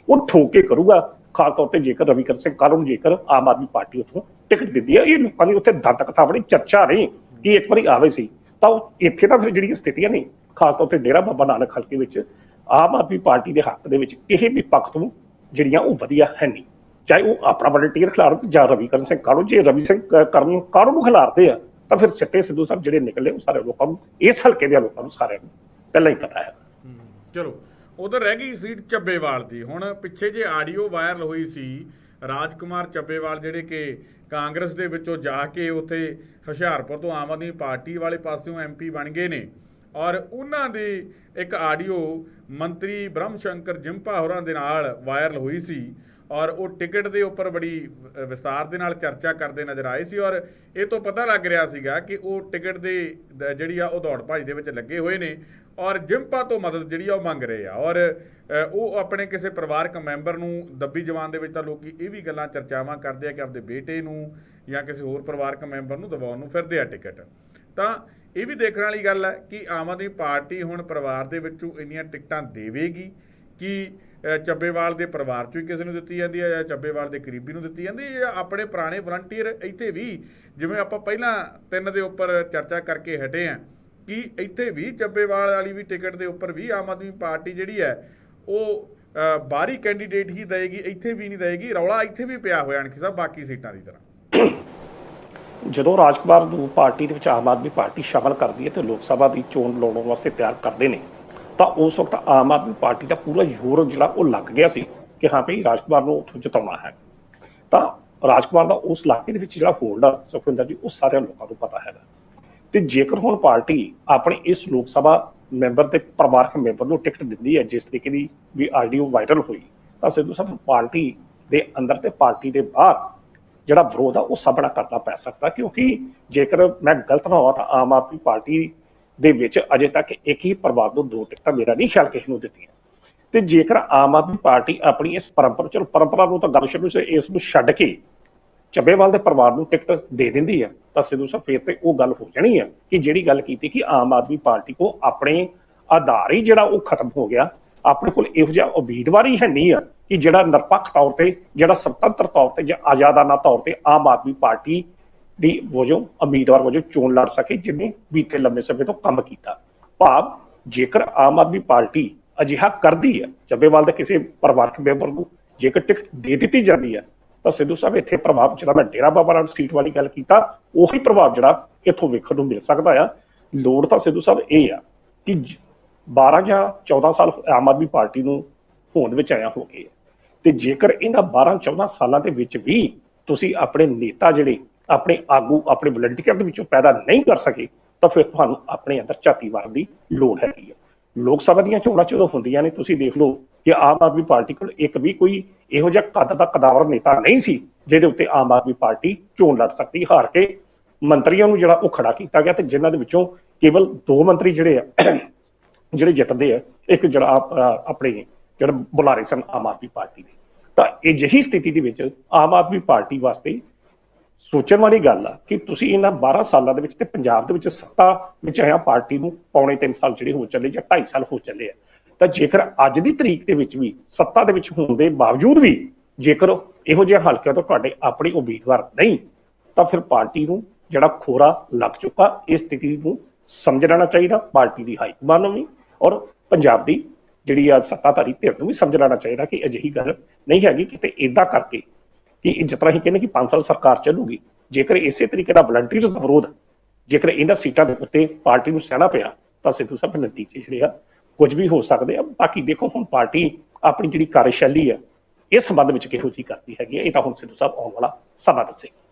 Speaker 2: ਉਹ ਠੋਕ ਕੇ ਕਰੂਗਾ, ਖਾਸ ਤੌਰ ਤੇ ਜੇਕਰ ਰਵੀਕਰਨ ਸਿੰਘ ਕਾਲੂ ਨੂੰ ਜੇਕਰ ਆਮ ਆਦਮੀ ਪਾਰਟੀ ਉੱਥੋਂ ਟਿਕਟ ਦਿੰਦੀ ਆ, ਇਹ ਲੋਕਾਂ ਦੀ ਉੱਥੇ ਦੰਦ ਕਥਾ ਚਰਚਾ ਰਹੀ, ਕਿ ਇੱਕ ਵਾਰੀ ਆਵੇ ਸੀ। ਤਾਂ ਇੱਥੇ ਤਾਂ ਫਿਰ ਜਿਹੜੀਆਂ ਸਥਿਤੀਆਂ ਨੇ, ਖਾਸ ਤੌਰ ਤੇ ਡੇਰਾ ਬਾਬਾ ਨਾਨਕ ਹਲਕੇ ਵਿੱਚ ਆਮ ਆਦਮੀ ਪਾਰਟੀ ਦੇ ਹੱਕ ਦੇ ਵਿੱਚ ਕਿਸੇ ਵੀ ਪੱਖ ਤੋਂ ਜਿਹੜੀਆਂ ਉਹ ਵਧੀਆ ਹੈ ਨਹੀਂ। ਚਾਹੇ ਉਹ ਆਪਣਾ ਵਲੰਟੀਅਰ ਖਿਲਾਰਨ ਜਾਂ ਰਵੀ ਕਰਨ ਸਿੰਘ ਕਾਲੂ ਜੇ ਰਵੀ ਸਿੰਘ ਕਰਨ ਕਾਲੂ ਨੂੰ ਖਿਲਾਰਦੇ ਆ, ਤਾਂ ਫਿਰ ਸਿੱਟੇ ਸਿੱਧੂ ਸਾਹਿਬ ਜਿਹੜੇ ਨਿਕਲੇ ਉਹ ਸਾਰੇ ਲੋਕਾਂ ਨੂੰ, ਇਸ ਹਲਕੇ ਦੇ ਲੋਕਾਂ ਨੂੰ ਸਾਰਿਆਂ ਨੂੰ ਪਹਿਲਾਂ ਹੀ ਪਤਾ ਹੈ।
Speaker 1: ਚਲੋ, ਉਧਰ ਰਹਿ ਗਈ ਸੀਟ ਚੱਬੇਵਾਲ ਦੀ। ਹੁਣ ਪਿੱਛੇ ਜੇ ਆਡੀਓ ਵਾਇਰਲ ਹੋਈ ਸੀ, ਰਾਜਕੁਮਾਰ ਚੱਬੇਵਾਲ ਜਿਹੜੇ ਕਿ ਕਾਂਗਰਸ ਦੇ ਵਿੱਚੋਂ ਜਾ ਕੇ ਉੱਥੇ ਹੁਸ਼ਿਆਰਪੁਰ ਤੋਂ ਆਮ ਆਦਮੀ ਪਾਰਟੀ ਵਾਲੇ ਪਾਸਿਓਂ ਐਮਪੀ ਬਣ ਗਏ ਨੇ ਔਰ ਉਹਨਾਂ ਦੀ ਇੱਕ ਆਡੀਓ ਮੰਤਰੀ ਬ੍ਰਹਮ ਸ਼ੰਕਰ ਜਿੰਪਾ ਹੋਰਾਂ ਦੇ ਨਾਲ ਵਾਇਰਲ ਹੋਈ ਸੀ ਔਰ ਉਹ ਟਿਕਟ ਦੇ ਉੱਪਰ ਬੜੀ ਅ, ਵਿਸਤਾਰ ਦੇ ਨਾਲ ਚਰਚਾ ਕਰਦੇ ਨਜ਼ਰ ਆਏ ਸੀ ਔਰ ਇਹ ਤੋਂ ਪਤਾ ਲੱਗ ਰਿਹਾ ਸੀਗਾ ਕਿ ਉਹ ਟਿਕਟ ਦੇ ਜਿਹੜੀ ਆ ਉਹ ਦੌੜ ਭੱਜ ਦੇ ਵਿੱਚ ਲੱਗੇ ਹੋਏ ਨੇ ਔਰ ਜਿੰਪਾ ਤੋਂ ਮਦਦ ਜਿਹੜੀ ਆ ਉਹ ਮੰਗ ਰਹੇ ਆ ਔਰ ਉਹ ਆਪਣੇ ਕਿਸੇ ਪਰਿਵਾਰਕ ਮੈਂਬਰ ਨੂੰ ਦੱਬੀ ਜਵਾਨ ਦੇ ਵਿੱਚ ਤਾਂ ਲੋਕੀ ਇਹ ਵੀ ਗੱਲਾਂ ਚਰਚਾਵਾਂ ਕਰਦੇ ਆ ਕਿ ਆਪਦੇ ਬੇਟੇ ਨੂੰ ਜਾਂ ਕਿਸੇ ਹੋਰ ਪਰਿਵਾਰਕ ਮੈਂਬਰ ਨੂੰ ਦਬਾਉਣ ਨੂੰ ਫਿਰਦੇ ਆ ਟਿਕਟ। ਤਾਂ ਇਹ ਵੀ ਦੇਖਣ ਵਾਲੀ ਗੱਲ ਹੈ ਕਿ ਆਮ ਆਦਮੀ ਪਾਰਟੀ ਹੁਣ ਪਰਿਵਾਰ ਦੇ ਵਿੱਚੋਂ ਇੰਨੀਆਂ ਟਿਕਟਾਂ ਦੇਵੇਗੀ ਕਿ ਚੱਬੇਵਾਲ ਦੇ ਪਰਿਵਾਰ ਚੋਂ ਹੀ ਕਿਸੇ ਨੂੰ ਦਿੱਤੀ ਜਾਂਦੀ ਹੈ ਜਾਂ ਚੱਬੇਵਾਲ ਦੇ ਕਰੀਬੀ ਨੂੰ ਦਿੱਤੀ ਜਾਂਦੀ ਹੈ ਜਾਂ ਆਪਣੇ ਪੁਰਾਣੇ ਵਲੰਟੀਅਰ ਇੱਥੇ ਵੀ, ਜਿਵੇਂ ਆਪਾਂ ਪਹਿਲਾਂ ਤਿੰਨ ਦੇ ਉੱਪਰ ਚਰਚਾ ਕਰਕੇ ਹਟੇ ਆ ਕਿ ਇੱਥੇ ਵੀ ਚੱਬੇਵਾਲ ਵਾਲੀ ਵੀ ਟਿਕਟ ਦੇ ਉੱਪਰ ਵੀ ਆਮ ਆਦਮੀ ਪਾਰਟੀ ਜਿਹੜੀ ਹੈ ਉਹ ਬਾਹਰੀ ਕੈਂਡੀਡੇਟ ਹੀ ਦੇਗੀ ਇੱਥੇ ਵੀ ਨਹੀਂ ਦੇਗੀ ਰੌਲਾ ਇੱਥੇ ਵੀ ਪਿਆ ਹੋਇਆ ਅਣਖੀ ਸਾਹਿਬ, ਬਾਕੀ ਸੀਟਾਂ ਦੀ ਤਰ੍ਹਾਂ।
Speaker 2: ਜਦੋਂ ਰਾਜ ਕੁਮਾਰ ਨੂੰ ਪਾਰਟੀ ਦੇ ਵਿੱਚ ਆਮ ਆਦਮੀ ਪਾਰਟੀ ਸ਼ਾਮਲ ਕਰਦੀ ਹੈ ਤੇ ਲੋਕ ਸਭਾ ਦੀ ਚੋਣ ਲੜਨ ਵਾਸਤੇ ਤਿਆਰ ਕਰਦੇ ਨੇ, ਤਾਂ ਉਸ ਵਕਤ ਆਮ ਆਦਮੀ ਪਾਰਟੀ ਦਾ ਪੂਰਾ ਜ਼ੋਰ ਜਿਹੜਾ ਉਹ ਲੱਗ ਗਿਆ ਸੀ ਕਿ ਹਾਂ ਭਈ ਰਾਜਕੁਮਾਰ ਨੂੰ ਉੱਥੋਂ ਜਿਤਾਉਣਾ ਹੈ। ਤਾਂ ਰਾਜਕੁਮਾਰ ਦਾ ਉਸ ਇਲਾਕੇ ਦੇ ਵਿੱਚ ਜਿਹੜਾ ਹੋਲਡ ਆ ਸੁਖਵਿੰਦਰ ਜੀ, ਉਹ ਸਾਰਿਆਂ ਲੋਕਾਂ ਨੂੰ ਪਤਾ ਹੈਗਾ। ਤੇ ਜੇਕਰ ਹੁਣ ਪਾਰਟੀ ਆਪਣੇ ਇਸ ਲੋਕ ਸਭਾ ਮੈਂਬਰ ਤੇ ਪਰਿਵਾਰਕ ਮੈਂਬਰ ਨੂੰ ਟਿਕਟ ਦਿੰਦੀ ਹੈ, ਜਿਸ ਤਰੀਕੇ ਦੀ ਵੀ ਆਡੀਓ ਵਾਇਰਲ ਹੋਈ, ਤਾਂ ਸਿੱਧੂ ਸਾਹਿਬ ਪਾਰਟੀ ਦੇ ਅੰਦਰ ਤੇ ਪਾਰਟੀ ਦੇ ਬਾਹਰ ਜਿਹੜਾ ਵਿਰੋਧ ਆ, ਉਹ ਸਾਹਮਣਾ ਕਰਨਾ ਪੈ ਸਕਦਾ, ਕਿਉਂਕਿ ਜੇਕਰ ਮੈਂ ਗਲਤ ਨਾ ਹੋਵਾਂ ਤਾਂ ਆਮ ਆਦਮੀ ਪਾਰਟੀ ਦੇ ਵਿੱਚ ਅਜੇ ਤੱਕ ਇੱਕ ਹੀ ਪਰਿਵਾਰ ਨੂੰ ਦੋ ਟਿਕਟਾਂ ਮੇਰਾ ਨਹੀਂ ਖਿਆਲ ਕਿਸੇ ਨੂੰ ਦਿੱਤੀਆਂ। ਤੇ ਜੇਕਰ ਆਮ ਆਦਮੀ ਪਾਰਟੀ ਆਪਣੀ ਇਸ ਪਰੰਪਰਾ, ਚਲੋ ਪਰੰਪਰਾ ਨੂੰ ਤਾਂ ਗੱਲ ਸ਼ੁਰੂ ਸੇ ਇਸ ਨੂੰ ਛੱਡ ਕੇ ਚੱਬੇਵਾਲ ਦੇ ਪਰਿਵਾਰ ਨੂੰ ਟਿਕਟ ਦੇ ਦਿੰਦੀ ਹੈ ਤਾਂ ਸਿੱਧੂ ਸਾਹਿਬ ਫੇਰ ਤੇ ਉਹ ਗੱਲ ਹੋ ਜਾਣੀ ਆ ਕਿ ਜਿਹੜੀ ਗੱਲ ਕੀਤੀ ਕਿ ਆਮ ਆਦਮੀ ਪਾਰਟੀ ਕੋ ਆਪਣੇ ਆਧਾਰ ਹੀ ਜਿਹੜਾ ਉਹ ਖਤਮ ਹੋ ਗਿਆ, ਆਪਣੇ ਕੋਲ ਇਹੋ ਜਿਹਾ ਉਮੀਦਵਾਰ ਹੀ ਹੈ ਨਹੀਂ ਆ। ਕਿ ਜਿਹੜਾ ਨਿਰਪੱਖ ਤੌਰ ਤੇ, ਜਿਹੜਾ ਸੁਤੰਤਰ ਤੌਰ ਤੇ ਜਾਂ ਆਜ਼ਾਦਾਨਾ ਤੌਰ ਤੇ ਆਮ ਆਦਮੀ ਪਾਰਟੀ ਦੀ ਵਜੋਂ, ਉਮੀਦਵਾਰ ਵਜੋਂ ਚੋਣ ਲੜ ਸਕੇ ਜਿਹਨੇ ਬੀਤੇ ਲੰਮੇ ਸਮੇਂ ਤੋਂ ਕੰਮ ਕੀਤਾ। ਭਾਵ ਜੇਕਰ ਆਮ ਆਦਮੀ ਪਾਰਟੀ ਅਜਿਹਾ ਕਰਦੀ ਹੈ, ਜੱਬੇਵਾਲ ਦੇ ਕਿਸੇ ਪਰਿਵਾਰਕ ਮੈਂਬਰ ਨੂੰ ਜੇਕਰ ਟਿਕਟ ਦੇ ਦਿੱਤੀ ਜਾਂਦੀ ਹੈ, ਤਾਂ ਸਿੱਧੂ ਸਾਹਿਬ ਇੱਥੇ ਪ੍ਰਭਾਵ ਜਿਹੜਾ ਮੈਂ ਡੇਰਾ ਬਾਬਾ ਰਾਮ ਸਟਰੀਟ ਵਾਲੀ ਗੱਲ ਕੀਤਾ, ਉਹੀ ਪ੍ਰਭਾਵ ਜਿਹੜਾ ਇੱਥੋਂ ਵੇਖਣ ਨੂੰ ਮਿਲ ਸਕਦਾ ਆ। ਲੋੜ ਤਾਂ ਸਿੱਧੂ ਸਾਹਿਬ ਇਹ ਆ ਕਿ ਜ- 12 ਜਾਂ 14 ਸਾਲ ਆਮ ਆਦਮੀ ਪਾਰਟੀ ਨੂੰ ਹੋਂਦ ਵਿੱਚ ਆਇਆ ਹੋ ਗਏ ਤੇ ਜੇਕਰ ਇਹਨਾਂ 12 14 ਸਾਲਾਂ ਦੇ ਵਿੱਚ ਵੀ ਤੁਸੀਂ ਆਪਣੇ ਨੇਤਾ ਜਿਹੜੇ, ਆਪਣੇ ਆਗੂ, ਆਪਣੇ ਵਲੰਟੀਅਰ ਦੇ ਵਿੱਚੋਂ ਪੈਦਾ ਨਹੀਂ ਕਰ ਸਕੇ, ਤਾਂ ਫਿਰ ਤੁਹਾਨੂੰ ਆਪਣੇ ਅੰਦਰ ਝਾਤੀ ਦੀ ਲੋੜ ਹੈਗੀ ਹੈ ਲੋਕ ਸਭਾ ਦੀਆਂ ਚੋਣਾਂ ਜਦੋਂ ਹੁੰਦੀਆਂ ਨੇ, ਤੁਸੀਂ ਦੇਖ ਲਓ ਕਿ ਆਮ ਆਦਮੀ ਪਾਰਟੀ ਕੋਲ ਇੱਕ ਵੀ ਕੋਈ ਇਹੋ ਜਿਹਾ ਕੱਦ ਦਾ ਕਦਾਵਰ ਨੇਤਾ ਨਹੀਂ ਸੀ, ਜਿਹਦੇ ਉੱਤੇ ਆਮ ਆਦਮੀ ਪਾਰਟੀ ਚੋਣ ਲੜ ਸਕਦੀ, ਹਾਰ ਕੇ ਮੰਤਰੀਆਂ ਨੂੰ ਜਿਹੜਾ ਉਹ ਖੜਾ ਕੀਤਾ ਗਿਆ ਤੇ ਜਿਨ੍ਹਾਂ ਦੇ ਵਿੱਚੋਂ ਕੇਵਲ ਦੋ ਮੰਤਰੀ ਜਿਹੜੇ ਆ, ਜਿਹੜੇ ਜਿੱਤਦੇ ਆ, ਇੱਕ ਜਿਹੜਾ ਆਪਣੇ ਜਿਹੜਾ ਬੁਲਾਰੇ ਸਨ ਆਮ ਆਦਮੀ ਪਾਰਟੀ ਦੇ। ਤਾਂ ਅਜਿਹੀ ਸਥਿਤੀ ਦੇ ਵਿੱਚ ਆਮ ਆਦਮੀ ਪਾਰਟੀ ਵਾਸਤੇ ਸੋਚਣ ਵਾਲੀ ਗੱਲ ਆ ਕਿ ਤੁਸੀਂ ਇਹਨਾਂ 12 ਸਾਲਾਂ ਦੇ ਵਿੱਚ ਤੇ ਪੰਜਾਬ ਦੇ ਵਿੱਚ ਸੱਤਾ ਵਿੱਚ ਆਇਆ ਪਾਰਟੀ ਨੂੰ ਪੌਣੇ 3 ਸਾਲ ਜਿਹੜੇ ਹੋ ਚੱਲੇ ਜਾਂ 2.5 ਸਾਲ ਹੋ ਚੱਲੇ ਆ। ਤਾਂ ਜੇਕਰ ਅੱਜ ਦੀ ਤਰੀਕ ਦੇ ਵਿੱਚ ਵੀ ਸੱਤਾ ਦੇ ਵਿੱਚ ਹੋਣ ਦੇ ਬਾਵਜੂਦ ਵੀ ਜੇਕਰ ਇਹੋ ਜਿਹੇ ਹਲਕਿਆਂ ਤੋਂ ਤੁਹਾਡੇ ਆਪਣੇ ਉਮੀਦਵਾਰ ਨਹੀਂ, ਤਾਂ ਫਿਰ ਪਾਰਟੀ ਨੂੰ ਜਿਹੜਾ ਖੋਰਾ ਲੱਗ ਚੁੱਕਾ, ਇਸ ਸਥਿਤੀ ਨੂੰ ਸਮਝ ਲੈਣਾ ਚਾਹੀਦਾ, ਪਾਰਟੀ ਦੀ ਹਾਈ ਕਮਾਂਡ ਨੂੰ ਵੀ ਔਰ ਪੰਜਾਬ ਦੀ ਜਿਹੜੀ ਆ ਸੱਤਾਧਾਰੀ ਧਿਰ ਨੂੰ ਵੀ ਸਮਝ ਲੈਣਾ ਚਾਹੀਦਾ ਕਿ ਅਜਿਹੀ ਗੱਲ ਨਹੀਂ ਹੈਗੀ ਕਿਤੇ ਇਦਾਂ ਕਰਕੇ ਕਿ ਜਿਸ ਤਰ੍ਹਾਂ ਹੀ ਕਹਿੰਦੇ ਕਿ 5 ਸਾਲ ਸਰਕਾਰ ਚੱਲੂਗੀ, ਜੇਕਰ ਇਸੇ ਤਰੀਕੇ ਦਾ ਵਲੰਟੀਅਰਸ ਦਾ ਵਿਰੋਧ ਜੇਕਰ ਇਹਨਾਂ ਸੀਟਾਂ ਦੇ ਉੱਤੇ ਪਾਰਟੀ ਨੂੰ ਸਹਿਣਾ ਪਿਆ, ਤਾਂ ਸਿੱਧੂ ਸਾਹਿਬ ਨਤੀਜੇ ਜਿਹੜੇ ਆ, ਕੁਝ ਵੀ ਹੋ ਸਕਦੇ ਆ। ਬਾਕੀ ਦੇਖੋ ਹੁਣ ਪਾਰਟੀ ਆਪਣੀ ਜਿਹੜੀ ਕਾਰਜਸ਼ੈਲੀ ਆ, ਇਸ ਸੰਬੰਧ ਵਿੱਚ ਕਿਹੋ ਜਿਹੀ ਕਰਦੀ ਹੈਗੀ ਆ, ਇਹ ਤਾਂ ਹੁਣ ਸਿੱਧੂ ਸਾਹਿਬ ਆਉਣ ਵਾਲਾ ਸਮਾਂ ਦੱਸੇਗਾ।